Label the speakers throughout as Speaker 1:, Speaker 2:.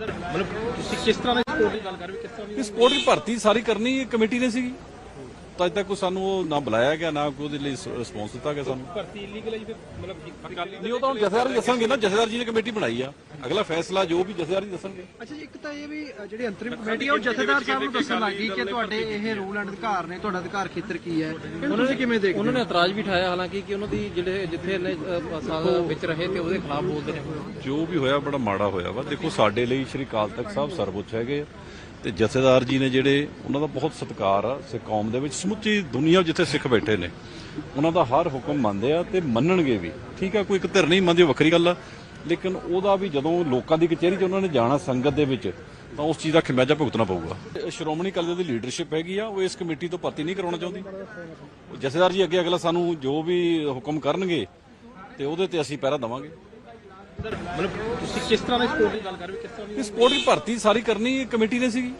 Speaker 1: ਮਤਲਬ ਤੁਸੀਂ ਕਿਸ ਤਰ੍ਹਾਂ ਦੀ ਸਪੋਰਟ ਦੀ ਗੱਲ ਕਰ ਰਹੇ ਹੋ? ਕਿਸ ਤਰ੍ਹਾਂ ਦੀ
Speaker 2: ਇਸ ਸਪੋਰਟ ਦੀ ਭਰਤੀ ਸਾਰੀ ਕਰਨੀ ਕਮੇਟੀ ਨੇ ਸੀਗੀ। ਤਾਂ ਅੱਜ ਤੱਕ ਕੋਈ ਸਾਨੂੰ ਉਹ ਨਾ ਬੁਲਾਇਆ ਗਿਆ ਨਾ ਕੋਈ ਉਹਦੇ ਲਈ ਰਿਸਪੌਂਸ ਦਿੱਤਾ ਗਿਆ ਸਾਨੂੰ।
Speaker 1: ਭਰਤੀ ਇਲੀਗਲ ਹੈ ਜੀ ਫਿਰ ਮਤਲਬ ਅਕਾਲੀ
Speaker 2: ਨਹੀਂ ਉਹ ਤਾਂ ਹੁਣ ਜਥੇਦਾਰ ਦੱਸਣਗੇ ਨਾ ਜਥੇਦਾਰ ਜੀ ਨੇ ਕਮੇਟੀ ਬਣਾਈ ਆ। ਅਗਲਾ ਫੈਸਲਾ ਜੋ ਵੀ ਜਥੇਦਾਰ ਹੀ ਦੱਸਣਗੇ।
Speaker 3: ਅੱਛਾ ਜੀ ਇੱਕ ਤਾਂ ਇਹ ਵੀ ਜਿਹੜੀ ਅੰਤਰਿਮ ਕਮੇਟੀ ਹੈ ਉਹ ਜਥੇਦਾਰ ਸਾਹਿਬ ਨੂੰ ਦੱਸਣ ਲੱਗੀ ਕਿ ਤੁਹਾਡੇ ਇਹ ਰੂਲ ਐਂਡ ਅਧਿਕਾਰ ਨੇ ਤੁਹਾਡਾ ਅਧਿਕਾਰ ਖੇਤਰ ਕੀ ਹੈ? ਉਹਨਾਂ ਨੇ ਕਿਵੇਂ ਦੇਖਦੇ
Speaker 4: ਉਹਨਾਂ ਨੇ ਇਤਰਾਜ਼ ਵੀ ਉਠਾਇਆ ਹਾਲਾਂਕਿ ਕਿ ਉਹਨਾਂ ਦੀ ਜਿਹੜੇ ਜਿੱਥੇ ਇਹਨੇ ਸਾਲ ਵਿੱਚ ਰਹੇ ਤੇ ਉਹਦੇ ਖਿਲਾਫ ਬੋਲਦੇ ਨੇ।
Speaker 2: ਜੋ ਵੀ ਹੋਇਆ ਬੜਾ ਮਾੜਾ ਹੋਇਆ ਵਾ। ਦੇਖੋ ਸਾਡੇ ਲਈ ਸ਼੍ਰੀ ਅਕਾਲ ਤਖਤ ਸਾਹਿਬ ਸਰਵਉੱਚ ਹੈਗੇ ਆ। ਤੇ ਜਥੇਦਾਰ ਜੀ ਨੇ ਜਿਹੜੇ, ਉਹਨਾਂ ਦਾ ਬਹੁਤ ਸਤਿਕਾਰ ਆ ਸਿੱਖ ਕੌਮ ਦੇ ਵਿੱਚ। ਸਮੁੱਚੀ ਦੁਨੀਆ ਜਿੱਥੇ ਸਿੱਖ ਬੈਠੇ ਨੇ, ਉਹਨਾਂ ਦਾ ਹਰ ਹੁਕਮ ਮੰਨਦੇ ਆ ਤੇ ਮੰਨਣਗੇ ਵੀ। ਠੀਕ ਆ, ਕੋਈ ਇੱਕ ਧਿਰ ਨਹੀਂ ਮੰਨਦੇ, ਉਹ ਵੱਖਰੀ ਗੱਲ ਆ। ਲੇਕਿਨ ਉਹਦਾ ਵੀ ਜਦੋਂ ਲੋਕਾਂ ਦੀ ਕਚਹਿਰੀ 'ਚ ਉਹਨਾਂ ਨੇ ਜਾਣਾ ਸੰਗਤ ਦੇ ਵਿੱਚ, ਤਾਂ ਉਸ ਚੀਜ਼ ਦਾ ਖਿਮਾਜਾ ਭੁਗਤਣਾ ਪਊਗਾ। ਸ਼੍ਰੋਮਣੀ ਅਕਾਲੀ ਦਲ ਦੀ ਲੀਡਰਸ਼ਿਪ ਹੈਗੀ ਆ, ਉਹ ਇਸ ਕਮੇਟੀ ਤੋਂ ਭਰਤੀ ਨਹੀਂ ਕਰਾਉਣਾ ਚਾਹੁੰਦੀ। ਜਥੇਦਾਰ ਜੀ ਅੱਗੇ ਅਗਲਾ ਸਾਨੂੰ ਜੋ ਵੀ ਹੁਕਮ ਕਰਨਗੇ, ਤੇ ਉਹਦੇ ਤੇ ਅਸੀਂ ਪਹਿਰਾ ਦੇਵਾਂਗੇ।
Speaker 1: ਮਤਲਬ ਤੁਸੀਂ ਕਿਸ ਤਰ੍ਹਾਂ ਦੀ ਸਪੋਰਟ ਦੀ ਗੱਲ ਕਰ ਰਹੇ ਹੋ? ਕਿਸ ਤਰ੍ਹਾਂ ਦੀ
Speaker 2: ਸਪੋਰਟ ਦੀ ਭਰਤੀ ਸਾਰੀ ਕਰਨੀ ਕਮੇਟੀ ਨੇ ਸੀਗੀ।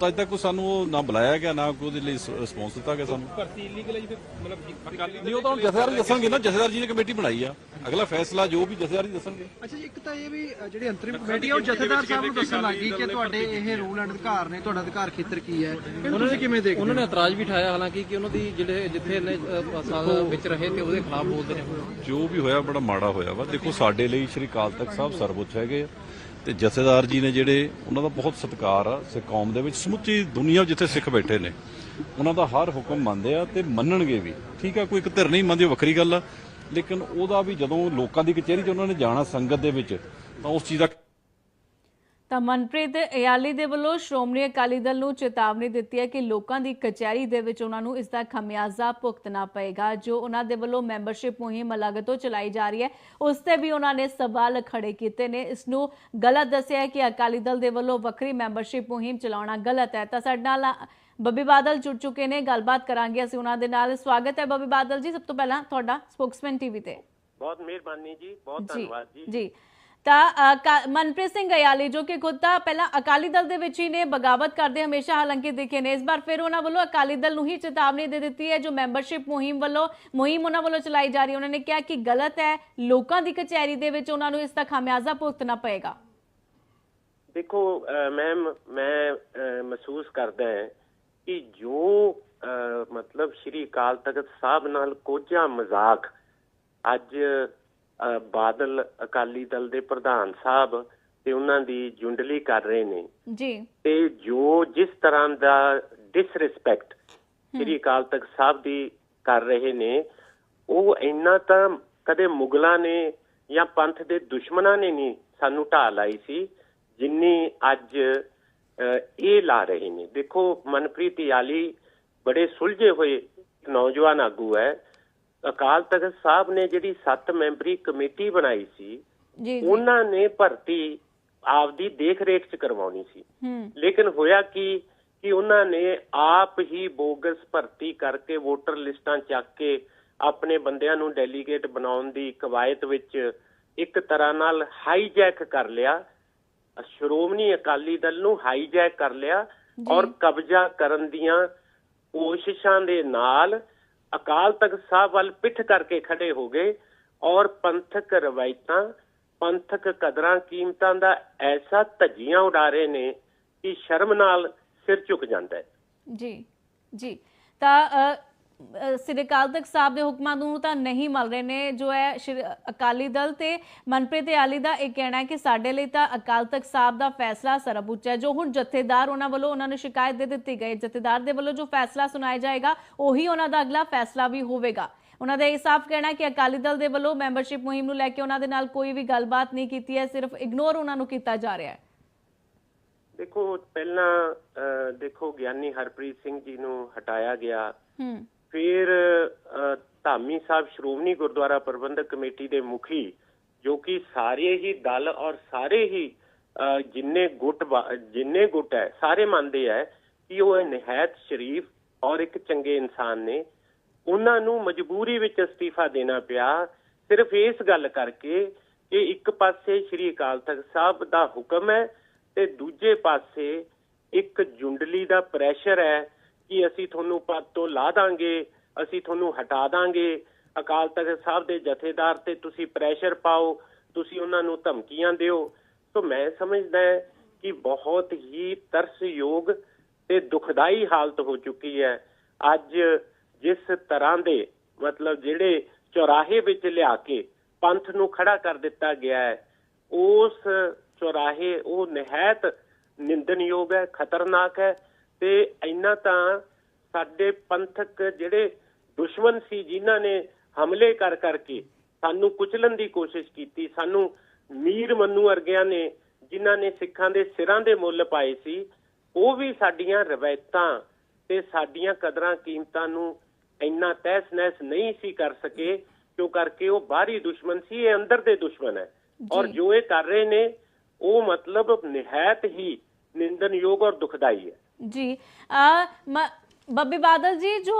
Speaker 2: ਤਾਂ ਅੱਜ ਤੱਕ ਕੋਈ ਸਾਨੂੰ ਉਹ ਨਾ ਬੁਲਾਇਆ ਗਿਆ ਨਾ ਕੋਈ ਉਹਦੇ ਲਈ ਰਿਸਪੌਂਸ ਦਿੱਤਾ ਗਿਆ ਸਾਨੂੰ।
Speaker 1: ਭਰਤੀ ਇਲੀਗਲ ਹੈ ਜੀ ਫਿਰ ਮਤਲਬ ਅਕਾਲੀ
Speaker 2: ਨਹੀਂ ਉਹ ਤਾਂ ਹੁਣ ਜਥੇਦਾਰ ਦੱਸਣਗੇ ਨਾ ਜਥੇਦਾਰ ਜੀ ਨੇ ਕਮੇਟੀ ਬਣਾਈ ਆ। ਅਗਲਾ ਫੈਸਲਾ ਜੋ ਵੀ ਜਥੇਦਾਰ ਹੀ ਦੱਸਣਗੇ।
Speaker 3: ਅੱਛਾ ਜੀ ਇੱਕ ਤਾਂ ਇਹ ਵੀ ਜਿਹੜੀ ਅੰਤਰਿਮ ਕਮੇਟੀ ਹੈ ਉਹ ਜਥੇਦਾਰ ਸਾਹਿਬ ਨੂੰ ਦੱਸਣ ਲੱਗੀ ਕਿ ਤੁਹਾਡੇ ਇਹ ਰੂਲ ਐਂਡ ਅਧਿਕਾਰ ਨੇ ਤੁਹਾਡਾ ਅਧਿਕਾਰ ਖੇਤਰ ਕੀ ਹੈ? ਉਹਨਾਂ ਨੇ ਕਿਵੇਂ ਦੇਖਦੇ
Speaker 4: ਉਹਨਾਂ ਨੇ ਇਤਰਾਜ਼ ਵੀ ਉਠਾਇਆ ਹਾਲਾਂਕਿ ਕਿ ਉਹਨਾਂ ਦੀ ਜਿਹੜੇ ਜਿੱਥੇ ਅ, ਸਾਲ ਵਿੱਚ ਰਹੇ ਤੇ ਉਹਦੇ ਖਿਲਾਫ ਬੋਲਦੇ ਨੇ।
Speaker 2: ਜੋ ਵੀ ਹੋਇਆ ਬੜਾ ਮਾੜਾ ਹੋਇਆ ਵਾ। ਦੇਖੋ ਸਾਡੇ ਲਈ ਸ਼੍ਰੀ ਅਕਾਲ ਤਖਤ ਸਾਹਿਬ ਸਰਵਉੱਚ ਹੈਗੇ ਆ। ਤੇ ਜਥੇਦਾਰ ਜੀ ਨੇ ਜਿਹੜੇ ਉਹਨਾਂ ਦਾ ਬਹੁਤ ਸਤਿਕਾਰ ਆ। ਸਿੱਖ ਕੌਮ ਦੇ ਵਿੱਚ ਸਮੁੱਚੀ ਦੁਨੀਆ ਜਿੱਥੇ ਸਿੱਖ ਬੈਠੇ ਨੇ, ਉਹਨਾਂ ਦਾ ਹਰ ਹੁਕਮ ਮੰਨਦੇ ਆ ਤੇ ਮੰਨਣਗੇ ਵੀ। ਠੀਕ ਆ, ਕੋਈ ਇੱਕ ਧਿਰ ਨਹੀਂ ਮੰਨਦੀ, ਉਹ ਵੱਖਰੀ ਗੱਲ ਆ। ਲੇਕਿਨ ਉਹਦਾ ਵੀ ਜਦੋਂ ਲੋਕਾਂ ਦੀ ਕਚਹਿਰੀ 'ਚ ਉਹਨਾਂ ਨੇ ਜਾਣਾ ਸੰਗਤ ਦੇ ਵਿੱਚ, ਤਾਂ ਉਸ ਚੀਜ਼ ਦਾ
Speaker 5: ਤਾਂ ਮਨਪ੍ਰੀਤ ਇਆਲੀ ਦੇ ਵੱਲੋਂ ਸ਼੍ਰੋਮਣੀ ਅਕਾਲੀ ਦਲ ਨੂੰ ਚੇਤਾਵਨੀ ਦਿੱਤੀ ਹੈ ਕਿ ਲੋਕਾਂ ਦੀ ਕਚਹਿਰੀ ਦੇ ਵਿੱਚ ਉਹਨਾਂ ਨੂੰ ਇਸ ਦਾ ਖਮਿਆਜ਼ਾ ਭੁਗਤਣਾ ਪਏਗਾ। ਜੋ ਉਹਨਾਂ ਦੇ ਵੱਲੋਂ ਮੈਂਬਰਸ਼ਿਪ ਮੁਹਿੰਮ ਅਲੱਗ ਤੋਂ ਚਲਾਈ ਜਾ ਰਹੀ ਹੈ ਉਸ ਤੇ ਵੀ ਉਹਨਾਂ ਨੇ ਸਵਾਲ ਖੜੇ ਕੀਤੇ ਨੇ। ਇਸ ਨੂੰ ਗਲਤ ਦੱਸਿਆ ਹੈ ਕਿ ਅਕਾਲੀ ਦਲ ਦੇ ਵੱਲੋਂ ਵੱਖਰੀ ਮੈਂਬਰਸ਼ਿਪ ਮੁਹਿੰਮ ਚਲਾਉਣਾ ਗਲਤ ਹੈ। ਤਾਂ ਸਾਡੇ ਨਾਲ ਬੱਬੀ ਬਾਦਲ ਜੁੜ ਚੁੱਕੇ ਨੇ। ਗੱਲਬਾਤ ਕਰਾਂਗੇ ਅਸੀਂ ਉਹਨਾਂ ਦੇ ਨਾਲ। ਸਵਾਗਤ ਹੈ ਬੱਬੀ ਬਾਦਲ ਜੀ। ਸਭ ਤੋਂ ਪਹਿਲਾਂ ਤੁਹਾਡਾ ਸਪੋਕਸਮੈਨ ਟੀਵੀ ਤੇ।
Speaker 6: ਬਹੁਤ ਮਿਹਰਬਾਨੀ ਜੀ। ਬਹੁਤ ਧੰਨਵਾਦ ਜੀ।
Speaker 5: ਜੀ। ਤਾਂ ਅ, ਮਨਪ੍ਰੀਤ ਸਿੰਘ ਅਯਾਲੀ ਜੋ ਕਿ ਖੁਦ ਤਾਂ ਪਹਿਲਾਂ ਅਕਾਲੀ ਦਲ ਦੇ ਵਿੱਚ ਹੀ ਨੇ ਬਗਾਵਤ ਕਰਦੇ ਹਮੇਸ਼ਾ ਹਾਲਾਂਕਿ ਦਿਖੇ ਨੇ। ਇਸ ਵਾਰ ਫਿਰ ਉਹਨਾਂ ਵੱਲੋਂ ਅਕਾਲੀ ਦਲ ਨੂੰ ਹੀ ਚੇਤਾਵਨੀ ਦੇ ਦਿੱਤੀ ਹੈ ਜੋ ਮੈਂਬਰਸ਼ਿਪ ਮੁਹਿੰਮ ਵੱਲੋਂ ਮੁਹਿੰਮ ਉਹਨਾਂ ਵੱਲੋਂ ਚਲਾਈ ਜਾ ਰਹੀ ਉਹਨਾਂ ਨੇ ਕਿਹਾ ਕਿ ਗਲਤ ਹੈ ਲੋਕਾਂ ਦੀ ਕਚਹਿਰੀ ਦੇ ਵਿੱਚ ਉਹਨਾਂ ਨੂੰ ਇਸ ਦਾ ਖਾਮਿਆਜ਼ਾ ਭੁਗਤਣਾ ਪਏਗਾ।
Speaker 6: ਦੇਖੋ ਮੈਮ ਮੈਂ ਮਹਿਸੂਸ ਕਰਦਾ ਹਾਂ ਕਿ ਜੋ ਮਤਲਬ ਸ਼੍ਰੀ ਅਕਾਲ ਤਖਤ ਸਾਹਿਬ ਨਾਲ ਕੋਝਾ ਮਜ਼ਾਕ ਅੱਜ ਬਾਦਲ ਅਕਾਲੀ ਦਲ ਦੇ ਪ੍ਰਧਾਨ ਸਾਹਿਬ ਤੇ ਉਹਨਾਂ ਦੀ ਜੁੰਡਲੀ ਕਰ ਰਹੇ ਨੇ।
Speaker 5: ਜੀ।
Speaker 6: ਤੇ ਜੋ ਜਿਸ ਤਰ੍ਹਾਂ ਦਾ ਡਿਸਰੈਸਪੈਕਟ ਸ੍ਰੀ ਅਕਾਲ ਤਖਤ ਸਾਹਿਬ ਦੀ ਕਰ ਰਹੇ ਨੇ ਉਹ ਇੰਨਾ ਤਾਂ ਕਦੇ ਮੁਗਲਾਂ ਨੇ ਜਾਂ ਪੰਥ ਦੇ ਦੁਸ਼ਮਣਾਂ ਨੇ ਨਹੀਂ ਸਾਨੂੰ ਢਾਹ ਲਾਈ ਸੀ ਜਿੰਨੀ ਅੱਜ ਇਹ ਲਾ ਰਹੇ ਨੇ। ਦੇਖੋ ਮਨਪ੍ਰੀਤ ਯਾਲੀ ਬੜੇ ਸੁਲਝੇ ਹੋਏ ਨੌਜਵਾਨ ਆਗੂ ਹੈ। ਅਕਾਲ ਤਖਤ ਸਾਹਿਬ ਨੇ ਜਿਹੜੀ 7 ਮੈਂਬਰੀ ਕਮੇਟੀ ਬਣਾਈ ਸੀ
Speaker 5: ਜੀ
Speaker 6: ਉਹਨਾਂ ਨੇ ਭਰਤੀ ਆਪਦੀ ਦੇਖ ਰੇਖ ਚ ਕਰਵਾਉਣੀ ਸੀ। ਲੇਕਿਨ ਹੋਇਆ ਕੀ ਕਿ ਉਹਨਾਂ ਨੇ ਆਪ ਹੀ ਬੋਗਸ ਭਰਤੀ ਕਰਕੇ ਵੋਟਰ ਲਿਸਟਾਂ ਚੱਕ ਕੇ ਆਪਣੇ ਬੰਦਿਆਂ ਨੂੰ ਡੈਲੀਗੇਟ ਬਣਾਉਣ ਦੀ ਕਵਾਇਤ ਵਿੱਚ ਇੱਕ ਤਰ੍ਹਾਂ ਨਾਲ ਹਾਈਜੈਕ ਕਰ ਲਿਆ। ਸ਼੍ਰੋਮਣੀ ਅਕਾਲੀ ਦਲ ਨੂੰ ਹਾਈਜੈਕ ਕਰ ਲਿਆ ਔਰ ਕਬਜ਼ਾ ਕਰਨ ਦੀਆਂ ਕੋਸ਼ਿਸ਼ਾਂ ਦੇ ਨਾਲ ਅਕਾਲ ਤਖਤ ਸਾਹਿਬ ਵੱਲ ਪਿੱਠ ਕਰਕੇ ਖੜੇ ਹੋ ਗਏ ਔਰ ਪੰਥਕ ਰਵਾਇਤਾਂ, ਪੰਥਕ ਕਦਰਾਂ, ਕੀਮਤਾਂ ਦਾ ਐਸਾ ਧੱਜੀਆਂ ਉਡਾ ਰਹੇ ਨੇ ਕਿ ਸ਼ਰਮ ਨਾਲ ਸਿਰ ਝੁਕ ਜਾਂਦਾ ਹੈ।
Speaker 5: ਜੀ ਜੀ। ਤਾਂ ਸ੍ਰੀ ਅਕਾਲ ਤਖਤ ਸਾਹਿਬ ਦੇ ਹੁਕਮਾਂ ਨੂੰ ਤਾਂ ਨਹੀਂ ਮੰਨ ਰਹੇ ਨੇ ਜੋ ਹੈ ਅਕਾਲੀ ਦਲ ਤੇ ਮਨਪ੍ਰੀਤ ਆਲੀ ਦਾ ਇਹ ਕਹਿਣਾ ਹੈ ਕਿ ਸਾਡੇ ਲਈ ਤਾਂ ਅਕਾਲ ਤਖਤ ਸਾਹਿਬ ਦਾ ਫੈਸਲਾ ਸਰਬਉੱਚ ਹੈ। ਜੋ ਹੁਣ ਜਥੇਦਾਰ ਉਹਨਾਂ ਵੱਲੋਂ ਉਹਨਾਂ ਨੂੰ ਸ਼ਿਕਾਇਤ ਦੇ ਦਿੱਤੀ ਗਈ ਜਥੇਦਾਰ ਦੇ ਵੱਲੋਂ ਜੋ ਫੈਸਲਾ ਸੁਣਾਇਆ ਜਾਏਗਾ ਉਹੀ ਉਹਨਾਂ ਦਾ ਅਗਲਾ ਫੈਸਲਾ ਵੀ ਹੋਵੇਗਾ। ਉਹਨਾਂ ਦਾ ਇਹ ਸਾਫ਼ ਕਹਿਣਾ ਕਿ ਅਕਾਲੀ ਦਲ ਦੇ ਵੱਲੋਂ ਮੈਂਬਰਸ਼ਿਪ ਮੁਹਿੰਮ ਨੂੰ ਲੈ ਕੇ ਉਹਨਾਂ ਦੇ ਨਾਲ ਕੋਈ ਵੀ ਗੱਲਬਾਤ ਨਹੀਂ ਕੀਤੀ ਹੈ ਸਿਰਫ ਇਗਨੋਰ ਉਹਨਾਂ ਨੂੰ ਕੀਤਾ ਜਾ ਰਿਹਾ ਹੈ।
Speaker 6: ਦੇਖੋ ਪਹਿਲਾਂ ਦੇਖੋ ਗਿਆਨੀ ਹਰਪ੍ਰੀਤ ਸਿੰਘ ਜੀ ਨੂੰ ਹਟਾਇਆ ਗਿਆ।
Speaker 5: ਹੂੰ।
Speaker 6: ਫਿਰ ਅਹ, ਧਾਮੀ ਸਾਹਿਬ ਸ਼੍ਰੋਮਣੀ ਗੁਰਦੁਆਰਾ ਪ੍ਰਬੰਧਕ ਕਮੇਟੀ ਦੇ ਮੁਖੀ ਜੋ ਕਿ ਸਾਰੇ ਹੀ ਦਲ ਔਰ ਸਾਰੇ ਹੀ ਜਿੰਨੇ ਗੁੱਟ ਜਿੰਨੇ ਗੁੱਟ ਹੈ ਸਾਰੇ ਮੰਨਦੇ ਹੈ ਕਿ ਉਹ ਨਿਹਾਇਤ ਸ਼ਰੀਫ ਔਰ ਇੱਕ ਚੰਗੇ ਇਨਸਾਨ ਨੇ। ਉਹਨਾਂ ਨੂੰ ਮਜਬੂਰੀ ਵਿੱਚ ਅਸਤੀਫਾ ਦੇਣਾ ਪਿਆ। ਸਿਰਫ ਇਸ ਗੱਲ ਕਰਕੇ ਕਿ ਇੱਕ ਪਾਸੇ ਸ੍ਰੀ ਅਕਾਲ ਤਖਤ ਸਾਹਿਬ ਦਾ ਹੁਕਮ ਹੈ ਤੇ ਦੂਜੇ ਪਾਸੇ ਇੱਕ ਜੁੰਡਲੀ ਦਾ ਪ੍ਰੈਸ਼ਰ ਹੈ ਕਿ ਅਸੀਂ ਤੁਹਾਨੂੰ ਪਦ ਤੋਂ ਲਾ ਦਾਂਗੇ, ਅਸੀਂ ਤੁਹਾਨੂੰ ਹਟਾ ਦਾਂਗੇ। ਅਕਾਲ ਤਖਤ ਸਾਹਿਬ ਦੇ ਜਥੇਦਾਰ ਤੇ ਤੁਸੀਂ ਪ੍ਰੈਸ਼ਰ ਪਾਓ, ਤੁਸੀਂ ਉਹਨਾਂ ਨੂੰ ਧਮਕੀਆਂ ਦਿਓ। ਸੋ ਮੈਂ ਸਮਝਦਾ ਕਿ ਬਹੁਤ ਹੀ ਤਰਸਯੋਗ ਤੇ ਦੁਖਦਾਈ ਹਾਲਤ ਹੋ ਚੁੱਕੀ ਹੈ। ਅੱਜ ਜਿਸ ਤਰ੍ਹਾਂ ਦੇ ਮਤਲਬ ਜਿਹੜੇ ਚੌਰਾਹੇ ਵਿੱਚ ਲਿਆ ਕੇ ਪੰਥ ਨੂੰ ਖੜਾ ਕਰ ਦਿੱਤਾ ਗਿਆ ਹੈ, ਉਸ ਚੌਰਾਹੇ ਉਹ ਨਿਹਾਇਤ ਨਿੰਦਨਯੋਗ ਹੈ, ਖਤਰਨਾਕ ਹੈ। ਤੇ ਇੰਨਾ ਤਾਂ ਸਾਡੇ ਪੰਥਕ ਜਿਹੜੇ ਦੁਸ਼ਮਣ ਸੀ ਜਿਨ੍ਹਾਂ ਨੇ ਹਮਲੇ ਕਰ ਕਰਕੇ ਸਾਨੂੰ ਕੁਚਲਣ ਦੀ ਕੋਸ਼ਿਸ਼ ਕੀਤੀ ਸਾਨੂੰ ਮੀਰ ਮੰਨੂ ਵਰਗਿਆਂ ਨੇ ਜਿਨ੍ਹਾਂ ਨੇ ਸਿੱਖਾਂ ਦੇ ਸਿਰਾਂ ਦੇ ਮੁੱਲ ਪਾਏ ਸੀ ਉਹ ਵੀ ਸਾਡੀਆਂ ਰਵਾਇਤਾਂ ਤੇ ਸਾਡੀਆਂ ਕਦਰਾਂ ਕੀਮਤਾਂ ਨੂੰ ਇੰਨਾ ਤਹਿਸ ਨਹਿਸ ਨਹੀਂ ਸੀ ਕਰ ਸਕੇ ਕਿਉਂ ਕਰਕੇ ਉਹ ਬਾਹਰੀ ਦੁਸ਼ਮਣ ਸੀ ਇਹ ਅੰਦਰ ਦੇ ਦੁਸ਼ਮਣ ਹੈ। ਔਰ ਜੋ ਇਹ ਕਰ ਰਹੇ ਨੇ ਉਹ ਮਤਲਬ ਨਿਹਾਇਤ ਹੀ ਨਿੰਦਨਯੋਗ ਔਰ ਦੁਖਦਾਈ ਹੈ।
Speaker 5: ਜੀ ਬੱਬੀ ਬਾਦਲ ਜੀ, ਜੋ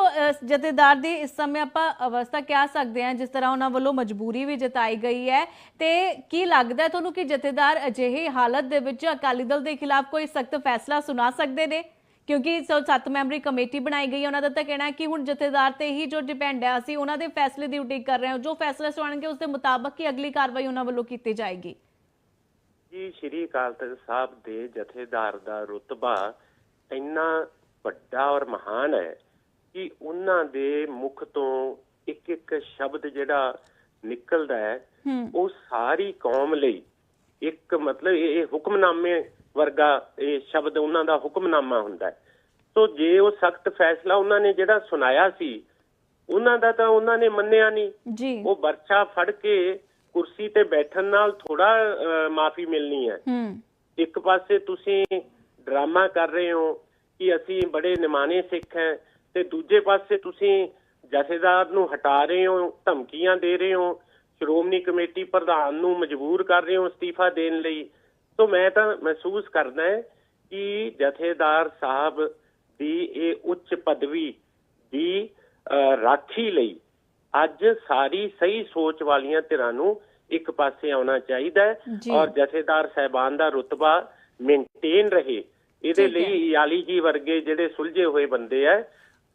Speaker 5: ਜਥੇਦਾਰ ਦੀ ਇਸ ਸਮੇਂ ਆਪਾਂ ਅਵਸਥਾ ਕਹਿ ਸਕਦੇ ਹਾਂ, ਜਿਸ ਤਰ੍ਹਾਂ ਉਹਨਾਂ ਵੱਲੋਂ ਮਜਬੂਰੀ ਵੀ ਜਤਾਈ ਗਈ ਹੈ, ਤੇ ਕੀ ਲੱਗਦਾ ਤੁਹਾਨੂੰ ਕਿ ਜਥੇਦਾਰ ਅਜਿਹੀ ਹਾਲਤ ਦੇ ਵਿੱਚ ਅਕਾਲੀ ਦਲ ਦੇ ਖਿਲਾਫ ਕੋਈ ਸਖਤ ਫੈਸਲਾ ਸੁਣਾ ਸਕਦੇ ਨੇ? ਕਿਉਂਕਿ ਸੱਤ ਮੈਂਬਰੀ ਕਮੇਟੀ ਬਣਾਈ ਗਈ ਹੈ, ਉਹਨਾਂ ਦਾ ਤਾਂ ਕਹਿਣਾ ਹੈ ਕਿ ਹੁਣ ਜਥੇਦਾਰ ਤੇ ਹੀ ਜੋ ਡਿਪੈਂਡ ਹੈ ਅਸੀਂ, ਉਹਨਾਂ ਦੇ ਫੈਸਲੇ ਦੀ ਉਡੀਕ ਕਰ ਰਹੇ ਹਾਂ। ਜੋ ਫੈਸਲਾ ਸੁਣਾਣਗੇ ਉਸ ਦੇ ਮੁਤਾਬਕ ਹੀ ਅਗਲੀ ਕਾਰਵਾਈ ਉਹਨਾਂ ਵੱਲੋਂ ਕੀਤੀ ਜਾਏਗੀ।
Speaker 6: ਜੀ, ਸ਼੍ਰੀ ਅਕਾਲ ਤਖਤ ਸਾਹਿਬ ਦੇ ਜਥੇਦਾਰ ਦਾ ਰੁਤਬਾ ਇੰਨਾ ਵੱਡਾ ਔਰ ਮਹਾਨ ਹੈ ਕਿ ਉਹਨਾਂ ਦੇ ਮੁਖ ਤੋਂ ਇੱਕ ਇੱਕ ਸ਼ਬਦ ਜਿਹੜਾ ਨਿਕਲਦਾ ਹੈ ਉਹ ਸਾਰੀ ਕੌਮ ਲਈ ਇੱਕ ਮਤਲਬ ਇਹ ਹੁਕਮਨਾਮੇ ਵਰਗਾ ਇਹ ਸ਼ਬਦ ਉਹਨਾਂ ਦਾ ਹੁਕਮਨਾਮਾ ਹੁੰਦਾ ਹੈ। ਸੋ ਜੇ ਉਹ ਸਖਤ ਫੈਸਲਾ ਉਹਨਾਂ ਨੇ ਜਿਹੜਾ ਸੁਣਾਇਆ ਸੀ ਉਹਨਾਂ ਦਾ ਤਾਂ ਉਹਨਾਂ ਨੇ ਮੰਨਿਆ ਨਹੀਂ।
Speaker 5: ਜੀ।
Speaker 6: ਉਹ ਵਰਛਾ ਫੜ ਕੇ ਕੁਰਸੀ ਤੇ ਬੈਠਣ ਨਾਲ ਥੋੜਾ ਮਾਫੀ ਮਿਲਣੀ ਹੈ।
Speaker 5: ਹੂੰ।
Speaker 6: ਇੱਕ ਪਾਸੇ ਤੁਸੀਂ ਡਰਾਮਾ ਕਰ ਰਹੇ ਹੋ ਕਿ ਅਸੀਂ ਬੜੇ ਨਿਮਾਣੇ ਸਿੱਖ ਹਾਂ ਤੇ ਦੂਜੇ ਪਾਸੇ ਤੁਸੀਂ ਜਥੇਦਾਰ ਨੂੰ ਹਟਾ ਰਹੇ ਹੋ ਧਮਕੀਆਂ ਦੇ ਰਹੇ ਹੋ ਸ਼੍ਰੋਮਣੀ ਕਮੇਟੀ ਪ੍ਰਧਾਨ ਨੂੰ ਮਜਬੂਰ ਕਰ ਰਹੇ ਹੋ ਅਸਤੀਫਾ ਦੇਣ ਲਈ ਸੋ ਮੈਂ ਤਾਂ ਮਹਿਸੂਸ ਕਰਦਾ ਹਾਂ ਕਿ ਜਥੇਦਾਰ ਸਾਹਿਬ ਦੀ ਇਹ ਉੱਚ ਪਦਵੀ ਦੀ ਰਾਖੀ ਲਈ ਅੱਜ ਸਾਰੀ ਸਹੀ ਸੋਚ ਵਾਲੀਆਂ ਧਿਰਾਂ ਨੂੰ ਇੱਕ ਪਾਸੇ ਆਉਣਾ ਚਾਹੀਦਾ ਹੈ। ਔਰ ਜਥੇਦਾਰ ਸਹਿਬਾਨ ਦਾ ਰੁਤਬਾ ਮੇਨਟੇਨ ਰਹੇ। ਇਹਦੇ। ਲਈ ਯਾਲੀ ਜੀ ਵਰਗੇ ਜਿਹੜੇ ਸੁਲਝੇ ਹੋਏ ਬੰਦੇ ਆ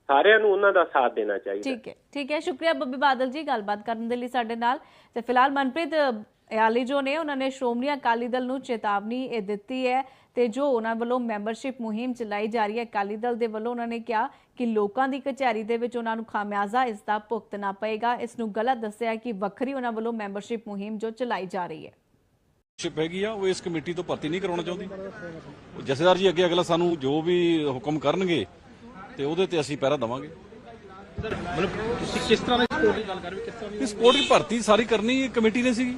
Speaker 6: ਸਾਰਿਆਂ ਨੂੰ ਉਹਨਾਂ ਦਾ ਸਾਥ ਦੇਣਾ ਚਾਹੀਦਾ।
Speaker 5: ਠੀਕ ਹੈ ਠੀਕ ਹੈ। ਸ਼ੁਕਰੀਆ ਬੱਬੀ ਬਾਦਲ ਜੀ ਗੱਲਬਾਤ ਕਰਨ ਦੇ ਲਈ ਸਾਡੇ ਨਾਲ। ਤੇ ਫਿਲਹਾਲ ਮਨਪ੍ਰੀਤ ਇਆਲੀ ਜੋ ਨੇ ਉਹਨਾਂ ਨੇ ਸ਼੍ਰੋਮਣੀ ਅਕਾਲੀ ਦਲ ਨੂੰ ਚੇਤਾਵਨੀ ਇਹ ਦਿੱਤੀ ਹੈ ਤੇ ਜੋ ਉਹਨਾਂ ਵੱਲੋਂ ਮੈਂਬਰਸ਼ਿਪ ਮੁਹਿੰਮ ਚਲਾਈ ਜਾ ਰਹੀ ਹੈ ਅਕਾਲੀ ਦਲ ਦੇ ਵੱਲੋਂ ਉਹਨਾਂ ਨੇ ਕਿਹਾ ਕਿ ਲੋਕਾਂ ਦੀ ਕਚਹਿਰੀ ਦੇ ਵਿੱਚ ਉਹਨਾਂ ਨੂੰ ਖਾਮਿਆਜ਼ਾ ਇਸ ਦਾ ਭੁਗਤਣਾ ਪਏਗਾ। ਇਸ ਨੂੰ ਗਲਤ ਦੱਸਿਆ ਕਿ ਵੱਖਰੀ ਉਹਨਾਂ ਵੱਲੋਂ ਮੈਂਬਰਸ਼ਿਪ ਮੁਹਿੰਮ ਜੋ ਚਲਾਈ ਜਾ ਰਹੀ ਹੈ।
Speaker 2: ਸ਼ਿਪ ਹੈਗੀ ਆ ਉਹ ਇਸ ਕਮੇਟੀ ਤੋਂ ਭਰਤੀ ਨਹੀਂ ਕਰਾਉਣਾ ਚਾਹੁੰਦੀ। ਜਥੇਦਾਰ ਜੀ ਅੱਗੇ ਅਗਲਾ ਸਾਨੂੰ ਜੋ ਵੀ ਹੁਕਮ ਕਰਨਗੇ ਤੇ ਉਹਦੇ ਤੇ ਅਸੀਂ ਪਹਿਰਾ ਦਵਾਂਗੇ।
Speaker 1: ਮਤਲਬ ਤੁਸੀਂ ਕਿਸ ਤਰ੍ਹਾਂ ਦੀ ਸਪੋਰਟ ਦੀ ਗੱਲ ਕਰ ਰਹੇ ਹੋ? ਕਿਸ ਤਰ੍ਹਾਂ ਦੀ
Speaker 2: ਇਸ ਸਪੋਰਟ ਦੀ ਭਰਤੀ ਸਾਰੀ ਕਰਨੀ ਕਮੇਟੀ ਨੇ ਸੀਗੀ।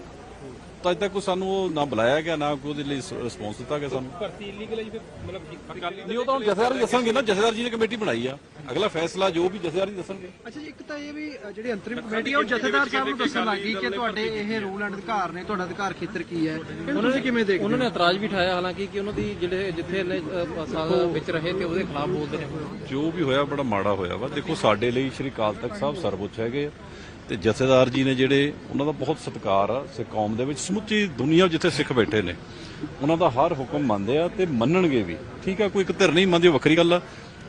Speaker 2: ਤਾਂ ਅਜੇ ਤੱਕ ਕੋਈ ਸਾਨੂੰ ਉਹ ਨਾ ਬੁਲਾਇਆ ਗਿਆ ਨਾ ਕੋਈ ਉਹਦੇ ਲਈ ਰਿਸਪੌਂਸ ਦਿੱਤਾ ਗਿਆ ਸਾਨੂੰ।
Speaker 1: ਭਰਤੀ ਇਲੀਗਲ ਹੈ ਜੀ ਫਿਰ ਮਤਲਬ
Speaker 2: ਨਹੀਂ ਉਹ ਤਾਂ ਹੁਣ ਜਥੇਦਾਰ ਜੀ ਦੱਸਣਗੇ ਨਾ ਜਥੇਦਾਰ ਜੀ ਨੇ ਕਮੇਟੀ ਬਣਾਈ ਆ। ਅਗਲਾ ਫੈਸਲਾ ਜੋ ਵੀ ਜਥੇਦਾਰ ਜੀ ਦੱਸਣਗੇ।
Speaker 3: ਅੱਛਾ ਜੀ ਇੱਕ ਤਾਂ ਇਹ ਵੀ ਜਿਹੜੀ ਅੰਤਰਿਮ ਕਮੇਟੀ ਹੈ ਉਹ ਜਥੇਦਾਰ ਸਾਹਿਬ ਨੂੰ ਦੱਸਣ ਲੱਗੀ ਕਿ ਤੁਹਾਡੇ ਇਹ ਰੂਲ ਐਂਡ ਅਧਿਕਾਰ ਨੇ ਤੁਹਾਡਾ ਅਧਿਕਾਰ ਖੇਤਰ ਕੀ ਹੈ? ਉਹਨਾਂ ਨੇ ਕਿਵੇਂ ਦੇਖਦੇ
Speaker 4: ਉਹਨਾਂ ਨੇ ਇਤਰਾਜ਼ ਵੀ ਉਠਾਇਆ ਹਾਲਾਂਕਿ ਕਿ ਉਹਨਾਂ ਦੀ ਜਿਹੜੇ ਜਿੱਥੇ ਸਾਲ ਵਿੱਚ ਰਹੇ ਤੇ ਉਹਦੇ ਖਿਲਾਫ ਬੋਲਦੇ ਨੇ।
Speaker 2: ਜੋ ਵੀ ਹੋਇਆ ਬੜਾ ਮਾੜਾ ਹੋਇਆ ਵਾ। ਦੇਖੋ ਸਾਡੇ ਲਈ ਸ਼੍ਰੀ ਅਕਾਲ ਤਖਤ ਸਾਹਿਬ ਸਰਵਉੱਚ ਹੈਗੇ ਆ। ਤੇ ਜਥੇਦਾਰ ਜੀ ਨੇ ਜਿਹੜੇ ਉਹਨਾਂ ਦਾ ਬਹੁਤ ਸਤਿਕਾਰ ਆ ਸਿੱਖ ਕੌਮ ਦੇ ਵਿੱਚ, ਸਮੁੱਚੀ ਦੁਨੀਆ ਜਿੱਥੇ ਸਿੱਖ ਬੈਠੇ ਨੇ, ਉਹਨਾਂ ਦਾ ਹਰ ਹੁਕਮ ਮੰਨਦੇ ਆ ਤੇ ਮੰਨਣਗੇ ਵੀ। ਠੀਕ ਆ, ਕੋਈ ਇੱਕ ਧਿਰ ਨਹੀਂ ਮੰਨਦੀ ਵੱਖਰੀ ਗੱਲ ਆ।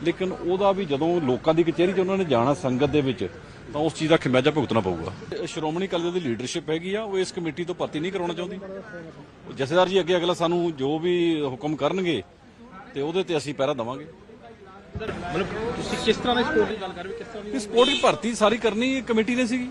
Speaker 2: ਲੇਕਿਨ ਉਹਦਾ ਵੀ ਜਦੋਂ ਲੋਕਾਂ ਦੀ ਕਚਹਿਰੀ 'ਚ ਉਹਨਾਂ ਨੇ ਜਾਣਾ ਸੰਗਤ ਦੇ ਵਿੱਚ, ਤਾਂ ਉਸ ਚੀਜ਼ ਦਾ ਖਿਮਾਜਾ ਭੁਗਤਣਾ ਪਊਗਾ। ਸ਼੍ਰੋਮਣੀ ਅਕਾਲੀ ਦਲ ਦੀ ਲੀਡਰਸ਼ਿਪ ਹੈਗੀ ਆ, ਉਹ ਇਸ ਕਮੇਟੀ ਤੋਂ ਭਰਤੀ ਨਹੀਂ ਕਰਾਉਣਾ ਚਾਹੁੰਦੀ। ਜਥੇਦਾਰ ਜੀ ਅੱਗੇ ਅਗਲਾ ਸਾਨੂੰ ਜੋ ਵੀ ਹੁਕਮ ਕਰਨਗੇ, ਤੇ ਉਹਦੇ ਤੇ ਅਸੀਂ ਪਹਿਰਾ ਦਵਾਂਗੇ।
Speaker 1: ਮਤਲਬ ਤੁਸੀਂ ਕਿਸ ਤਰ੍ਹਾਂ ਦੀ ਸਪੋਰਟ ਦੀ ਗੱਲ ਕਰ ਰਹੇ ਹੋ? ਕਿਸ ਤਰ੍ਹਾਂ ਦੀ
Speaker 2: ਇਸ ਸਪੋਰਟ ਦੀ ਭਰਤੀ ਸਾਰੀ ਕਰਨੀ ਕਮੇਟੀ ਨੇ ਸੀਗੀ।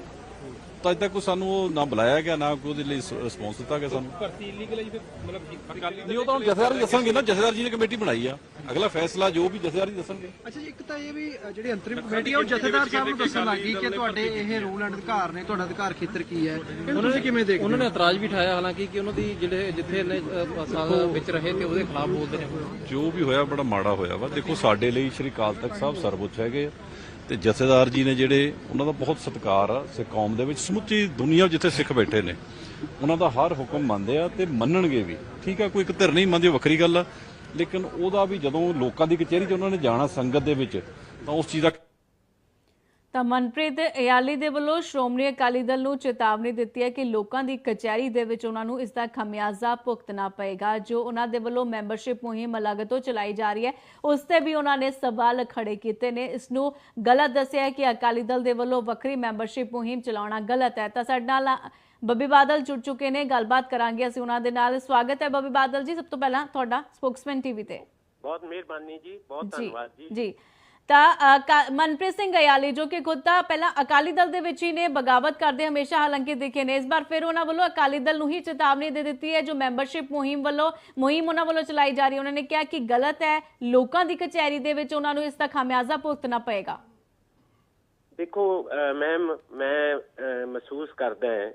Speaker 2: ਤਾਂ ਅਜੇ ਤੱਕ ਕੋਈ ਸਾਨੂੰ ਉਹ ਨਾ ਬੁਲਾਇਆ ਗਿਆ ਨਾ ਕੋਈ ਉਹਦੇ ਲਈ ਰਿਸਪੌਂਸ ਦਿੱਤਾ ਗਿਆ ਸਾਨੂੰ।
Speaker 1: ਭਰਤੀ ਇਲੀਗਲ ਹੈ ਜੀ ਫਿਰ ਮਤਲਬ
Speaker 2: ਨਹੀਂ ਉਹ ਤਾਂ ਹੁਣ ਜਥੇਦਾਰ ਜੀ ਦੱਸਣਗੇ ਨਾ ਜਥੇਦਾਰ ਜੀ ਨੇ ਕਮੇਟੀ ਬਣਾਈ ਆ। ਅਗਲਾ ਫੈਸਲਾ ਜੋ ਵੀ ਜਥੇਦਾਰ ਜੀ ਦੱਸਣਗੇ।
Speaker 3: ਅੱਛਾ ਜੀ ਇੱਕ ਤਾਂ ਇਹ ਵੀ ਜਿਹੜੀ ਅੰਤਰਿਮ ਕਮੇਟੀ ਹੈ ਉਹ ਜਥੇਦਾਰ ਸਾਹਿਬ ਨੂੰ ਦੱਸਣ ਲੱਗੀ ਕਿ ਤੁਹਾਡੇ ਇਹ ਰੂਲ ਐਂਡ ਅਧਿਕਾਰ ਨੇ ਤੁਹਾਡਾ ਅਧਿਕਾਰ ਖੇਤਰ ਕੀ ਹੈ? ਉਹਨਾਂ ਨੇ ਕਿਵੇਂ ਦੇਖਦੇ
Speaker 4: ਉਹਨਾਂ ਨੇ ਇਤਰਾਜ਼ ਵੀ ਉਠਾਇਆ ਹਾਲਾਂਕਿ ਕਿ ਉਹਨਾਂ ਦੀ ਜਿਹੜੇ ਜਿੱਥੇ ਇਹਨੇ ਅ, ਸਾਲ ਵਿੱਚ ਰਹੇ ਤੇ ਉਹਦੇ ਖਿਲਾਫ ਬੋਲਦੇ ਨੇ।
Speaker 2: ਜੋ ਵੀ ਹੋਇਆ ਬੜਾ ਮਾੜਾ ਹੋਇਆ ਵਾ। ਦੇਖੋ ਸਾਡੇ ਲਈ ਸ਼੍ਰੀ ਅਕਾਲ ਤਖਤ ਸਾਹਿਬ ਸਰਵਉੱਚ ਹੈਗੇ ਆ। ਤੇ ਜਥੇਦਾਰ ਜੀ ਨੇ ਜਿਹੜੇ ਉਹਨਾਂ ਦਾ ਬਹੁਤ ਸਤਿਕਾਰ ਆ ਸਿੱਖ ਕੌਮ ਦੇ ਵਿੱਚ, ਸਮੁੱਚੀ ਦੁਨੀਆ ਜਿੱਥੇ ਸਿੱਖ ਬੈਠੇ ਨੇ, ਉਹਨਾਂ ਦਾ ਹਰ ਹੁਕਮ ਮੰਨਦੇ ਆ ਤੇ ਮੰਨਣਗੇ ਵੀ। ਠੀਕ ਆ, ਕੋਈ ਇੱਕ ਧਿਰ ਨਹੀਂ ਮੰਨਦੇ ਵੱਖਰੀ ਗੱਲ ਆ। ਲੇਕਿਨ ਉਹਦਾ ਵੀ ਜਦੋਂ ਲੋਕਾਂ ਦੀ ਕਚਹਿਰੀ 'ਚ ਉਹਨਾਂ ਨੇ ਜਾਣਾ ਸੰਗਤ ਦੇ ਵਿੱਚ, ਤਾਂ ਉਸ ਚੀਜ਼ ਦਾ
Speaker 5: ਤਾਂ ਮਨਪ੍ਰੀਤ ਇਆਲੀ ਦੇ ਵੱਲੋਂ ਸ਼੍ਰੋਮਣੀ ਅਕਾਲੀ ਦਲ ਨੂੰ ਚੇਤਾਵਨੀ ਦਿੱਤੀ ਹੈ ਕਿ ਲੋਕਾਂ ਦੀ ਕਚਹਿਰੀ ਦੇ ਵਿੱਚ ਉਹਨਾਂ ਨੂੰ ਇਸ ਦਾ ਖਮਿਆਜ਼ਾ ਭੁਗਤਣਾ ਪਏਗਾ। ਜੋ ਉਹਨਾਂ ਦੇ ਵੱਲੋਂ ਮੈਂਬਰਸ਼ਿਪ ਮੁਹਿੰਮ ਅਲੱਗ ਤੋਂ ਚਲਾਈ ਜਾ ਰਹੀ ਹੈ ਉਸ ਤੇ ਵੀ ਉਹਨਾਂ ਨੇ ਸਵਾਲ ਖੜੇ ਕੀਤੇ ਨੇ। ਇਸ ਨੂੰ ਗਲਤ ਦੱਸਿਆ ਹੈ ਕਿ ਅਕਾਲੀ ਦਲ ਦੇ ਵੱਲੋਂ ਵੱਖਰੀ ਮੈਂਬਰਸ਼ਿਪ ਮੁਹਿੰਮ ਚਲਾਉਣਾ ਗਲਤ ਹੈ। ਤਾਂ ਸਾਡੇ ਨਾਲ ਬੱਬੀ ਬਾਦਲ ਜੁੜ ਚੁੱਕੇ ਨੇ। ਗੱਲਬਾਤ ਕਰਾਂਗੇ ਅਸੀਂ ਉਹਨਾਂ ਦੇ ਨਾਲ। ਸਵਾਗਤ ਹੈ ਬੱਬੀ ਬਾਦਲ ਜੀ। ਸਭ ਤੋਂ ਪਹਿਲਾਂ ਤੁਹਾਡਾ ਸਪੋਕਸਮੈਨ ਟੀਵੀ ਤੇ।
Speaker 6: ਬਹੁਤ ਮਿਹਰਬਾਨੀ ਜੀ। ਬਹੁਤ ਧੰਨਵਾਦ ਜੀ।
Speaker 5: ਜੀ। ਤਾਂ ਮਨਪ੍ਰੀਤ ਸਿੰਘ ਅਯਾਲੀ ਜੋ ਕਿ ਖੁਦ ਤਾਂ ਪਹਿਲਾਂ ਅਕਾਲੀ ਦਲ ਦੇ ਵਿੱਚ ਹੀ ਨੇ, ਬਗਾਵਤ ਕਰਦੇ ਹਮੇਸ਼ਾ ਹਾਲਾਂਕਿ ਦਿਖੇ ਨੇ। ਇਸ ਵਾਰ ਫਿਰ ਉਹਨਾਂ ਵੱਲੋਂ ਅਕਾਲੀ ਦਲ ਨੂੰ ਹੀ ਚੇਤਾਵਨੀ ਦੇ ਦਿੱਤੀ ਹੈ, ਜੋ ਮੈਂਬਰਸ਼ਿਪ ਮੁਹਿੰਮ ਵੱਲੋਂ, ਮੁਹਿੰਮ ਉਹਨਾਂ ਵੱਲੋਂ ਚਲਾਈ ਜਾ ਰਹੀ ਹੈ। ਉਹਨਾਂ ਨੇ ਕਿਹਾ ਕਿ ਗਲਤ ਹੈ, ਲੋਕਾਂ ਦੀ ਕਚਹਿਰੀ ਦੇ ਵਿੱਚ ਉਹਨਾਂ ਨੂੰ ਇਸ ਦਾ ਖਾਮਿਆਜ਼ਾ ਭੁਗਤਣਾ ਪਏਗਾ।
Speaker 6: ਦੇਖੋ ਮੈਮ, ਮੈਂ ਮਹਿਸੂਸ ਕਰਦਾ ਹਾਂ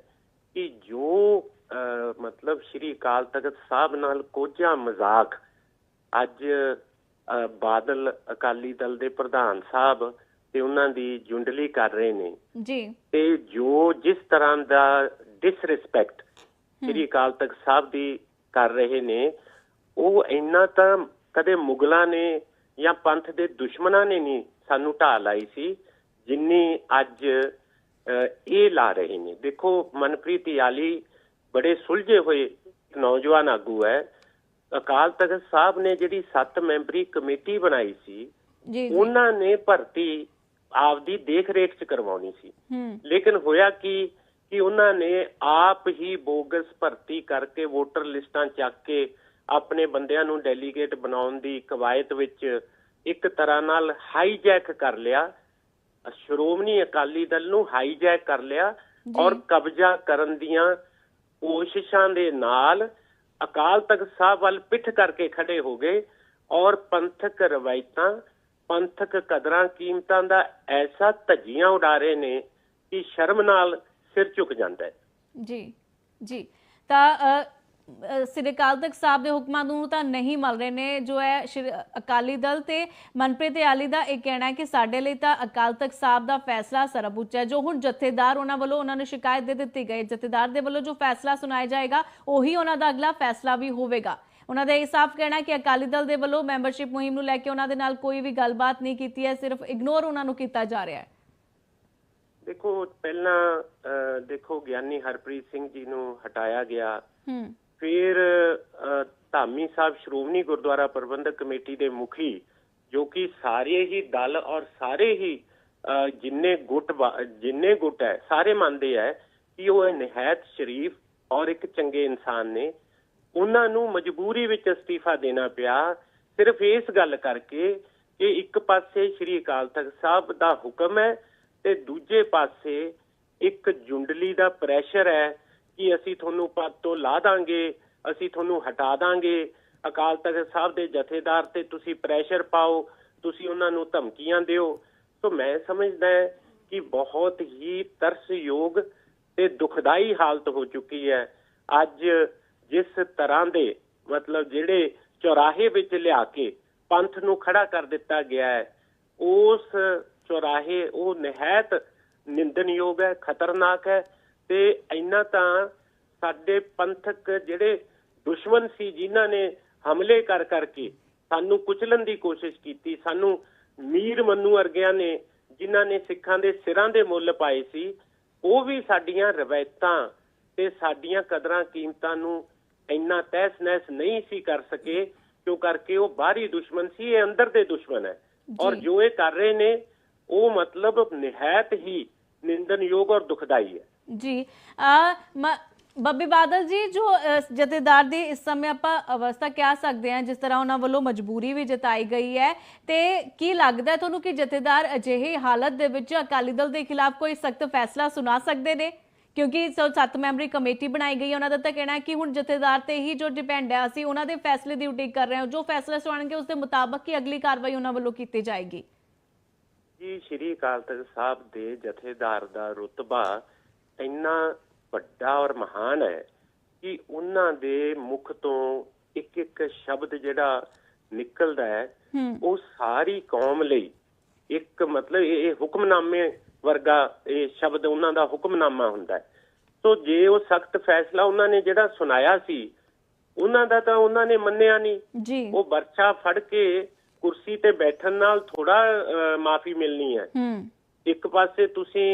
Speaker 6: ਕਿ ਜੋ ਮਤਲਬ ਸ਼੍ਰੀ ਅਕਾਲ ਤਖਤ ਸਾਹਿਬ ਨਾਲ ਕੋਝਾ ਮਜ਼ਾਕ ਅੱਜ ਬਾਦਲ ਅਕਾਲੀ ਦਲ ਦੇ ਪ੍ਰਧਾਨ ਸਾਹਿਬ ਤੇ ਉਹਨਾਂ ਦੀ ਜੁੰਡਲੀ ਕਰ ਰਹੇ ਨੇ।
Speaker 5: ਜੀ।
Speaker 6: ਤੇ ਜੋ ਜਿਸ ਤਰ੍ਹਾਂ ਦਾ ਡਿਸਰੈਸਪੈਕਟ ਸ਼੍ਰੀ ਅਕਾਲ ਤਖਤ ਸਾਹਿਬ ਦੀ ਕਰ ਰਹੇ ਨੇ ਉਹ ਇੰਨਾ ਤਾਂ ਕਦੇ ਮੁਗਲਾਂ ਨੇ ਜਾਂ ਪੰਥ ਦੇ ਦੁਸ਼ਮਣਾਂ ਨੇ ਨਹੀਂ ਸਾਨੂੰ ਢਾਹ ਲਾਈ ਸੀ ਜਿੰਨੀ ਅੱਜ ਇਹ ਲਾ ਰਹੇ ਨੇ। ਦੇਖੋ ਮਨਪ੍ਰੀਤ ਯਾਲੀ ਬੜੇ ਸੁਲਝੇ ਹੋਏ ਨੌਜਵਾਨ ਆਗੂ ਹੈ। ਅਕਾਲ ਤਖਤ ਸਾਹਿਬ ਨੇ ਜਿਹੜੀ 7 ਮੈਂਬਰੀ ਕਮੇਟੀ ਬਣਾਈ ਸੀ
Speaker 5: ਜੀ
Speaker 6: ਉਹਨਾਂ ਨੇ ਭਰਤੀ ਆਪਦੀ ਦੇਖ ਰੇਖ ਚ ਕਰਵਾਉਣੀ ਸੀ। ਲੇਕਿਨ ਹੋਇਆ ਕੀ ਕਿ ਉਹਨਾਂ ਨੇ ਆਪ ਹੀ ਬੋਗਸ ਭਰਤੀ ਕਰਕੇ ਵੋਟਰ ਲਿਸਟਾਂ ਚੱਕ ਕੇ ਆਪਣੇ ਬੰਦਿਆਂ ਨੂੰ ਡੈਲੀਗੇਟ ਬਣਾਉਣ ਦੀ ਕਵਾਇਤ ਵਿੱਚ ਇੱਕ ਤਰ੍ਹਾਂ ਨਾਲ ਹਾਈਜੈਕ ਕਰ ਲਿਆ। ਸ਼੍ਰੋਮਣੀ ਅਕਾਲੀ ਦਲ ਨੂੰ ਹਾਈਜੈਕ ਕਰ ਲਿਆ ਔਰ ਕਬਜ਼ਾ ਕਰਨ ਦੀਆਂ ਕੋਸ਼ਿਸ਼ਾਂ ਦੇ ਨਾਲ ਅਕਾਲ ਤਖਤ ਸਾਹਿਬ ਵੱਲ ਪਿੱਠ ਕਰਕੇ ਖੜੇ ਹੋ ਗਏ ਔਰ ਪੰਥਕ ਰਵਾਇਤਾਂ, ਪੰਥਕ ਕਦਰਾਂ, ਕੀਮਤਾਂ ਦਾ ਐਸਾ ਧੱਜੀਆਂ ਉਡਾ ਰਹੇ ਨੇ ਕਿ ਸ਼ਰਮ ਨਾਲ ਸਿਰ ਝੁਕ ਜਾਂਦਾ ਹੈ।
Speaker 5: ਜੀ ਜੀ। ਤਾਂ ਸ੍ਰੀ ਅਕਾਲ ਤਖਤ ਸਾਹਿਬ ਦੇ ਹੁਕਮਾਂ ਨੂੰ ਤਾਂ ਨਹੀਂ ਮੰਨ ਰਹੇ ਨੇ। ਜੋ ਹੈ ਅਕਾਲੀ ਦਲ ਤੇ ਮਨਪ੍ਰੀਤ ਆਲੀ ਦਾ ਇਹ ਕਹਿਣਾ ਹੈ ਕਿ ਸਾਡੇ ਲਈ ਤਾਂ ਅਕਾਲ ਤਖਤ ਸਾਹਿਬ ਦਾ ਫੈਸਲਾ ਸਰਬਉੱਚ ਹੈ। ਜੋ ਹੁਣ ਜਥੇਦਾਰ ਉਹਨਾਂ ਵੱਲੋਂ ਉਹਨਾਂ ਨੂੰ ਸ਼ਿਕਾਇਤ ਦੇ ਦਿੱਤੀ ਗਈ ਜਥੇਦਾਰ ਦੇ ਵੱਲੋਂ ਜੋ ਫੈਸਲਾ ਸੁਣਾਇਆ ਜਾਏਗਾ ਉਹੀ ਉਹਨਾਂ ਦਾ ਅਗਲਾ ਫੈਸਲਾ ਵੀ ਹੋਵੇਗਾ। ਉਹਨਾਂ ਦਾ ਇਹ ਸਾਫ਼ ਕਹਿਣਾ ਕਿ ਅਕਾਲੀ ਦਲ ਦੇ ਵੱਲੋਂ ਮੈਂਬਰਸ਼ਿਪ ਮੁਹਿੰਮ ਨੂੰ ਲੈ ਕੇ ਉਹਨਾਂ ਦੇ ਨਾਲ ਕੋਈ ਵੀ ਗੱਲਬਾਤ ਨਹੀਂ ਕੀਤੀ ਹੈ ਸਿਰਫ ਇਗਨੋਰ ਉਹਨਾਂ ਨੂੰ ਕੀਤਾ ਜਾ ਰਿਹਾ ਹੈ।
Speaker 6: ਦੇਖੋ ਪਹਿਲਾਂ ਦੇਖੋ ਗਿਆਨੀ ਹਰਪ੍ਰੀਤ ਸਿੰਘ ਜੀ ਨੂੰ ਹਟਾਇਆ ਗਿਆ।
Speaker 5: ਹੂੰ।
Speaker 6: ਫਿਰ ਧਾਮੀ ਸਾਹਿਬ ਸ਼੍ਰੋਮਣੀ ਗੁਰਦੁਆਰਾ ਪ੍ਰਬੰਧਕ ਕਮੇਟੀ ਦੇ ਮੁਖੀ, ਜੋ ਕਿ ਸਾਰੇ ਹੀ ਦਲ ਔਰ ਸਾਰੇ ਹੀ ਜਿੰਨੇ ਗੁੱਟ ਜਿੰਨੇ ਗੁੱਟ ਹੈ, ਸਾਰੇ ਮੰਨਦੇ ਹੈ ਕਿ ਉਹ ਨਿਹਾਇਤ ਸ਼ਰੀਫ ਔਰ ਇੱਕ ਚੰਗੇ ਇਨਸਾਨ ਨੇ। ਉਹਨਾਂ ਨੂੰ ਮਜਬੂਰੀ ਵਿੱਚ ਅਸਤੀਫਾ ਦੇਣਾ ਪਿਆ। ਸਿਰਫ ਇਸ ਗੱਲ ਕਰਕੇ ਕਿ ਇੱਕ ਪਾਸੇ ਸ੍ਰੀ ਅਕਾਲ ਤਖਤ ਸਾਹਿਬ ਦਾ ਹੁਕਮ ਹੈ ਤੇ ਦੂਜੇ ਪਾਸੇ ਇੱਕ ਜੁੰਡਲੀ ਦਾ ਪ੍ਰੈਸ਼ਰ ਹੈ ਕਿ ਅਸੀਂ ਤੁਹਾਨੂੰ ਪਦ ਤੋਂ ਲਾ ਦਾਂਗੇ, ਅਸੀਂ ਤੁਹਾਨੂੰ ਹਟਾ ਦਾਂਗੇ। ਅਕਾਲ ਤਖਤ ਸਾਹਿਬ ਦੇ ਜਥੇਦਾਰ ਤੇ ਤੁਸੀਂ ਪ੍ਰੈਸ਼ਰ ਪਾਓ, ਤੁਸੀਂ ਉਹਨਾਂ ਨੂੰ ਧਮਕੀਆਂ ਦਿਓ। ਸੋ ਮੈਂ ਸਮਝਦਾ ਕਿ ਬਹੁਤ ਹੀ ਤਰਸਯੋਗ ਤੇ ਦੁਖਦਾਈ ਹਾਲਤ ਹੋ ਚੁੱਕੀ ਹੈ। ਅੱਜ ਜਿਸ ਤਰ੍ਹਾਂ ਦੇ ਮਤਲਬ ਜਿਹੜੇ ਚੌਰਾਹੇ ਵਿੱਚ ਲਿਆ ਕੇ ਪੰਥ ਨੂੰ ਖੜਾ ਕਰ ਦਿੱਤਾ ਗਿਆ ਹੈ, ਉਸ ਚੌਰਾਹੇ, ਉਹ ਨਿਹਾਇਤ ਨਿੰਦਨਯੋਗ ਹੈ, ਖਤਰਨਾਕ ਹੈ। ਤੇ ਇੰਨਾ ਤਾਂ ਸਾਡੇ ਪੰਥਕ ਜਿਹੜੇ ਦੁਸ਼ਮਣ ਸੀ ਜਿਨ੍ਹਾਂ ਨੇ ਹਮਲੇ ਕਰ ਕਰਕੇ ਸਾਨੂੰ ਕੁਚਲਣ ਦੀ ਕੋਸ਼ਿਸ਼ ਕੀਤੀ ਸਾਨੂੰ ਮੀਰ ਮੰਨੂ ਵਰਗਿਆਂ ਨੇ ਜਿਨ੍ਹਾਂ ਨੇ ਸਿੱਖਾਂ ਦੇ ਸਿਰਾਂ ਦੇ ਮੁੱਲ ਪਾਏ ਸੀ ਉਹ ਵੀ ਸਾਡੀਆਂ ਰਵਾਇਤਾਂ ਤੇ ਸਾਡੀਆਂ ਕਦਰਾਂ ਕੀਮਤਾਂ ਨੂੰ ਇੰਨਾ ਤਹਿਸ ਨਹਿਸ ਨਹੀਂ ਸੀ ਕਰ ਸਕੇ ਕਿਉਂ ਕਰਕੇ ਉਹ ਬਾਹਰੀ ਦੁਸ਼ਮਣ ਸੀ ਇਹ ਅੰਦਰ ਦੇ ਦੁਸ਼ਮਣ ਹੈ। ਔਰ ਜੋ ਇਹ ਕਰ ਰਹੇ ਨੇ ਉਹ ਮਤਲਬ ਨਿਹਾਇਤ ਹੀ ਨਿੰਦਨਯੋਗ ਔਰ ਦੁਖਦਾਈ ਹੈ।
Speaker 5: ਜੀ ਬੱਬੀ ਬਾਦਲ ਜੀ, ਜੋ ਜਥੇਦਾਰ ਦੀ ਇਸ ਸਮੇਂ ਆਪਾਂ ਅਵਸਥਾ ਕਹਿ ਸਕਦੇ ਹਾਂ, ਜਿਸ ਤਰ੍ਹਾਂ ਉਹਨਾਂ ਵੱਲੋਂ ਮਜਬੂਰੀ ਵੀ ਜਤਾਈ ਗਈ ਹੈ, ਤੇ ਕੀ ਲੱਗਦਾ ਤੁਹਾਨੂੰ ਕਿ ਜਥੇਦਾਰ ਅਜਿਹੀ ਹਾਲਤ ਦੇ ਵਿੱਚ ਅਕਾਲੀ ਦਲ ਦੇ ਖਿਲਾਫ ਕੋਈ ਸਖਤ ਫੈਸਲਾ ਸੁਣਾ ਸਕਦੇ ਨੇ? ਕਿਉਂਕਿ ਸੱਤ ਮੈਂਬਰੀ ਕਮੇਟੀ ਬਣਾਈ ਗਈ ਹੈ, ਉਹਨਾਂ ਦਾ ਤਾਂ ਕਹਿਣਾ ਹੈ ਕਿ ਹੁਣ ਜਥੇਦਾਰ ਤੇ ਹੀ ਜੋ ਡਿਪੈਂਡ ਹੈ, ਅਸੀਂ ਉਹਨਾਂ ਦੇ ਫੈਸਲੇ ਦੀ ਉਡੀਕ ਕਰ ਰਹੇ ਹਾਂ, ਜੋ ਫੈਸਲਾ ਸੁਣਾਣਗੇ ਉਸ ਦੇ ਮੁਤਾਬਕ ਹੀ ਅਗਲੀ ਕਾਰਵਾਈ ਉਹਨਾਂ ਵੱਲੋਂ ਕੀਤੀ ਜਾਏਗੀ।
Speaker 6: ਜੀ, ਸ਼੍ਰੀ ਅਕਾਲ ਤਖਤ ਸਾਹਿਬ ਦੇ ਜਥੇਦਾਰ ਦਾ ਰੁਤਬਾ ਇੰਨਾ ਵੱਡਾ ਔਰ ਮਹਾਨ ਹੈ ਕਿ ਉਹਨਾਂ ਦੇ ਮੁਖ ਤੋਂ ਇੱਕ ਇੱਕ ਸ਼ਬਦ ਜਿਹੜਾ ਨਿਕਲਦਾ ਹੈ ਉਹ ਸਾਰੀ ਕੌਮ ਲਈ ਇੱਕ ਮਤਲਬ ਇਹ ਹੁਕਮਨਾਮੇ ਵਰਗਾ ਇਹ ਸ਼ਬਦ ਉਹਨਾਂ ਦਾ ਹੁਕਮਨਾਮਾ ਹੁੰਦਾ ਹੈ। ਸੋ ਜੇ ਉਹ ਸਖਤ ਫੈਸਲਾ ਉਹਨਾਂ ਨੇ ਜਿਹੜਾ ਸੁਣਾਇਆ ਸੀ ਉਹਨਾਂ ਦਾ ਤਾਂ ਉਹਨਾਂ ਨੇ ਮੰਨਿਆ ਨਹੀਂ।
Speaker 5: ਜੀ।
Speaker 6: ਉਹ ਵਰਛਾ ਫੜ ਕੇ ਕੁਰਸੀ ਤੇ ਬੈਠਣ ਨਾਲ ਥੋੜਾ ਮਾਫੀ ਮਿਲਣੀ ਹੈ।
Speaker 5: ਹੂੰ।
Speaker 6: ਇੱਕ ਪਾਸੇ ਤੁਸੀਂ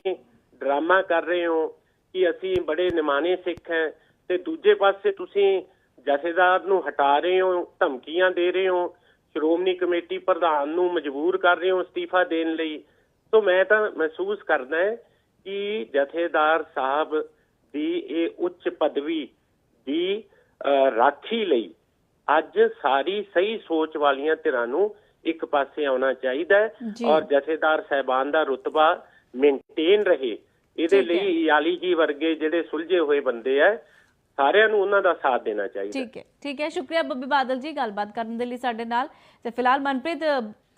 Speaker 6: ਡਰਾਮਾ ਕਰ ਰਹੇ ਹੋ ਕਿ ਅਸੀਂ ਬੜੇ ਨਿਮਾਣੇ ਸਿੱਖ ਹੈ ਤੇ ਦੂਜੇ ਪਾਸੇ ਤੁਸੀਂ ਜਥੇਦਾਰ ਨੂੰ ਹਟਾ ਰਹੇ ਹੋ ਧਮਕੀਆਂ ਦੇ ਰਹੇ ਹੋ ਸ਼੍ਰੋਮਣੀ ਕਮੇਟੀ ਪ੍ਰਧਾਨ ਨੂੰ ਮਜਬੂਰ ਕਰ ਰਹੇ ਹੋ ਅਸਤੀਫਾ ਦੇਣ ਲਈ ਸੋ ਮੈਂ ਤਾਂ ਮਹਿਸੂਸ ਕਰਦਾ ਹੈ ਕਿ ਜਥੇਦਾਰ ਸਾਹਿਬ ਦੀ ਇਹ ਉੱਚ ਪਦਵੀ ਦੀ ਰਾਖੀ ਲਈ ਅੱਜ ਸਾਰੀ ਸਹੀ ਸੋਚ ਵਾਲੀਆਂ ਧਿਰਾਂ ਨੂੰ ਇੱਕ ਪਾਸੇ ਆਉਣਾ ਚਾਹੀਦਾ ਹੈ। ਔਰ ਜਥੇਦਾਰ ਸਹਿਬਾਨ ਦਾ ਰੁਤਬਾ ਮੇਨਟੇਨ ਰਹੇ ਇਹਦੇ। ਲਈ ਯਾਲੀ ਜੀ ਵਰਗੇ ਜਿਹੜੇ ਸੁਲਝੇ ਹੋਏ ਬੰਦੇ ਆ ਸਾਰਿਆਂ ਨੂੰ ਉਹਨਾਂ ਦਾ ਸਾਥ ਦੇਣਾ ਚਾਹੀਦਾ।
Speaker 5: ਠੀਕ ਹੈ ਠੀਕ ਹੈ। ਸ਼ੁਕਰੀਆ ਬੱਬੀ ਬਾਦਲ ਜੀ ਗੱਲਬਾਤ ਕਰਨ ਦੇ ਲਈ ਸਾਡੇ ਨਾਲ। ਤੇ ਫਿਲਹਾਲ ਮਨਪ੍ਰੀਤ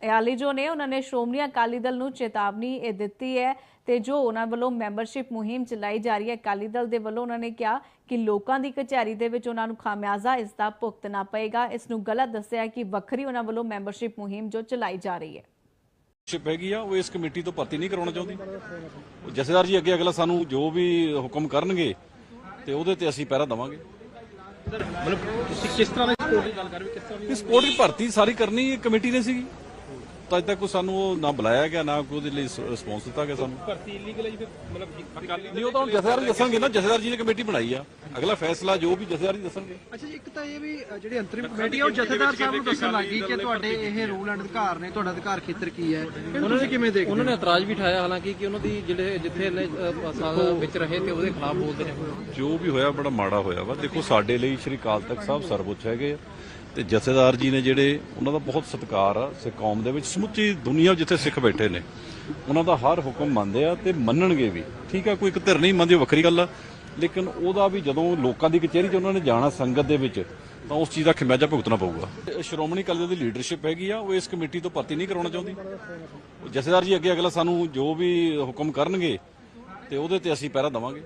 Speaker 5: ਇਆਲੀ ਜੋ ਨੇ ਉਹਨਾਂ ਨੇ ਸ਼੍ਰੋਮਣੀ ਅਕਾਲੀ ਦਲ ਨੂੰ ਚੇਤਾਵਨੀ ਇਹ ਦਿੱਤੀ ਹੈ ਤੇ ਜੋ ਉਹਨਾਂ ਵੱਲੋਂ ਮੈਂਬਰਸ਼ਿਪ ਮੁਹਿੰਮ ਚਲਾਈ ਜਾ ਰਹੀ ਹੈ ਅਕਾਲੀ ਦਲ ਦੇ ਵੱਲੋਂ ਉਹਨਾਂ ਨੇ ਕਿਹਾ ਕਿ ਲੋਕਾਂ ਦੀ ਕਚਹਿਰੀ ਦੇ ਵਿੱਚ ਉਹਨਾਂ ਨੂੰ ਖਾਮਿਆਜ਼ਾ ਇਸ ਦਾ ਭੁਗਤਣਾ ਪਏਗਾ। ਇਸ ਨੂੰ ਗਲਤ ਦੱਸਿਆ ਕਿ ਵੱਖਰੀ ਉਹਨਾਂ ਵੱਲੋਂ ਮੈਂਬਰਸ਼ਿਪ ਮੁਹਿੰਮ ਜੋ ਚਲਾਈ ਜਾ ਰਹੀ ਹੈ।
Speaker 2: ਸ਼ਿਪ ਹੈਗੀ ਆ ਉਹ ਇਸ ਕਮੇਟੀ ਤੋਂ ਭਰਤੀ ਨਹੀਂ ਕਰਾਉਣਾ ਚਾਹੁੰਦੀ। ਜਥੇਦਾਰ ਜੀ ਅੱਗੇ ਅਗਲਾ ਸਾਨੂੰ ਜੋ ਵੀ ਹੁਕਮ ਕਰਨਗੇ ਤੇ ਉਹਦੇ ਤੇ ਅਸੀਂ ਪਹਿਰਾ ਦਵਾਂਗੇ।
Speaker 1: ਮਤਲਬ ਤੁਸੀਂ ਕਿਸ ਤਰ੍ਹਾਂ ਦੀ ਸਪੋਰਟ ਦੀ ਗੱਲ ਕਰ ਰਹੇ ਹੋ? ਕਿਸ ਤਰ੍ਹਾਂ ਦੀ
Speaker 2: ਸਪੋਰਟ ਦੀ ਭਰਤੀ ਸਾਰੀ ਕਰਨੀ ਕਮੇਟੀ ਨੇ ਸੀਗੀ। ਤਾਂ ਅੱਜ ਤੱਕ ਕੋਈ ਸਾਨੂੰ ਉਹ ਨਾ ਬੁਲਾਇਆ ਗਿਆ ਨਾ ਕੋਈ ਉਹਦੇ ਲਈ ਰਿਸਪੌਂਸ ਦਿੱਤਾ ਗਿਆ ਸਾਨੂੰ।
Speaker 1: ਭਰਤੀ ਇਲੀਗਲ ਹੈ ਜੀ ਫਿਰ ਮਤਲਬ ਅਕਾਲੀ
Speaker 2: ਨਹੀਂ ਉਹ ਤਾਂ ਹੁਣ ਜਥੇਦਾਰ ਦੱਸਣਗੇ ਨਾ ਜਥੇਦਾਰ ਜੀ ਨੇ ਕਮੇਟੀ ਬਣਾਈ ਆ। ਅਗਲਾ ਫੈਸਲਾ ਜੋ ਵੀ ਜਥੇਦਾਰ ਜੀ ਦੱਸਣਗੇ।
Speaker 3: ਅੱਛਾ ਜੀ ਇੱਕ ਤਾਂ ਇਹ ਵੀ ਜਿਹੜੀ ਅੰਤਰਿਮ ਕਮੇਟੀ ਹੈ ਉਹ ਜਥੇਦਾਰ ਸਾਹਿਬ ਨੂੰ ਦੱਸਣ ਲੱਗੀ ਕਿ ਤੁਹਾਡੇ ਇਹ ਰੂਲ ਐਂਡ ਅਧਿਕਾਰ ਨੇ ਤੁਹਾਡਾ ਅਧਿਕਾਰ ਖੇਤਰ ਕੀ ਹੈ? ਉਹਨਾਂ ਨੇ ਕਿਵੇਂ ਦੇਖਦੇ
Speaker 4: ਉਹਨਾਂ ਨੇ ਇਤਰਾਜ਼ ਵੀ ਉਠਾਇਆ ਹਾਲਾਂਕਿ ਕਿ ਉਹਨਾਂ ਦੀ ਜਿਹੜੇ ਜਿੱਥੇ ਇਹਨੇ ਸਾਲ ਵਿੱਚ ਰਹੇ ਤੇ ਉਹਦੇ ਖਿਲਾਫ ਬੋਲਦੇ ਨੇ।
Speaker 2: ਜੋ ਵੀ ਹੋਇਆ ਬੜਾ ਮਾੜਾ ਹੋਇਆ ਵਾ। ਦੇਖੋ ਸਾਡੇ ਲਈ ਸ਼੍ਰੀ ਅਕਾਲ ਤਖਤ ਸਾਹਿਬ ਸਰਵਉੱਚ ਹੈਗੇ ਆ। ਤੇ ਜਥੇਦਾਰ ਜੀ ਨੇ ਜਿਹੜੇ, ਉਹਨਾਂ ਦਾ ਬਹੁਤ ਸਤਿਕਾਰ ਆ ਸਿੱਖ ਕੌਮ ਦੇ ਵਿੱਚ, ਸਮੁੱਚੀ ਦੁਨੀਆ ਜਿੱਥੇ ਸਿੱਖ ਬੈਠੇ ਨੇ, ਉਹਨਾਂ ਦਾ ਹਰ ਹੁਕਮ ਮੰਨਦੇ ਆ ਤੇ ਮੰਨਣਗੇ ਵੀ। ਠੀਕ ਆ, ਕੋਈ ਇੱਕ ਧਿਰ ਨਹੀਂ ਮੰਨਦੀ, ਉਹ ਵੱਖਰੀ ਗੱਲ ਆ। ਲੇਕਿਨ ਉਹਦਾ ਵੀ ਜਦੋਂ ਲੋਕਾਂ ਦੀ ਕਚਹਿਰੀ 'ਚ ਉਹਨਾਂ ਨੇ ਜਾਣਾ ਸੰਗਤ ਦੇ ਵਿੱਚ, ਤਾਂ ਉਸ ਚੀਜ਼ ਦਾ ਖਿਮਾਜਾ ਭੁਗਤਣਾ ਪਊਗਾ। ਸ਼੍ਰੋਮਣੀ ਅਕਾਲੀ ਦਲ ਦੀ ਲੀਡਰਸ਼ਿਪ ਹੈਗੀ ਆ, ਉਹ ਇਸ ਕਮੇਟੀ ਤੋਂ ਭਰਤੀ ਨਹੀਂ ਕਰਾਉਣਾ ਚਾਹੁੰਦੀ। ਜਥੇਦਾਰ ਜੀ ਅੱਗੇ ਅਗਲਾ ਸਾਨੂੰ ਜੋ ਵੀ ਹੁਕਮ ਕਰਨਗੇ, ਤੇ ਉਹਦੇ ਤੇ ਅਸੀਂ ਪਹਿਰਾ ਦਵਾਂਗੇ।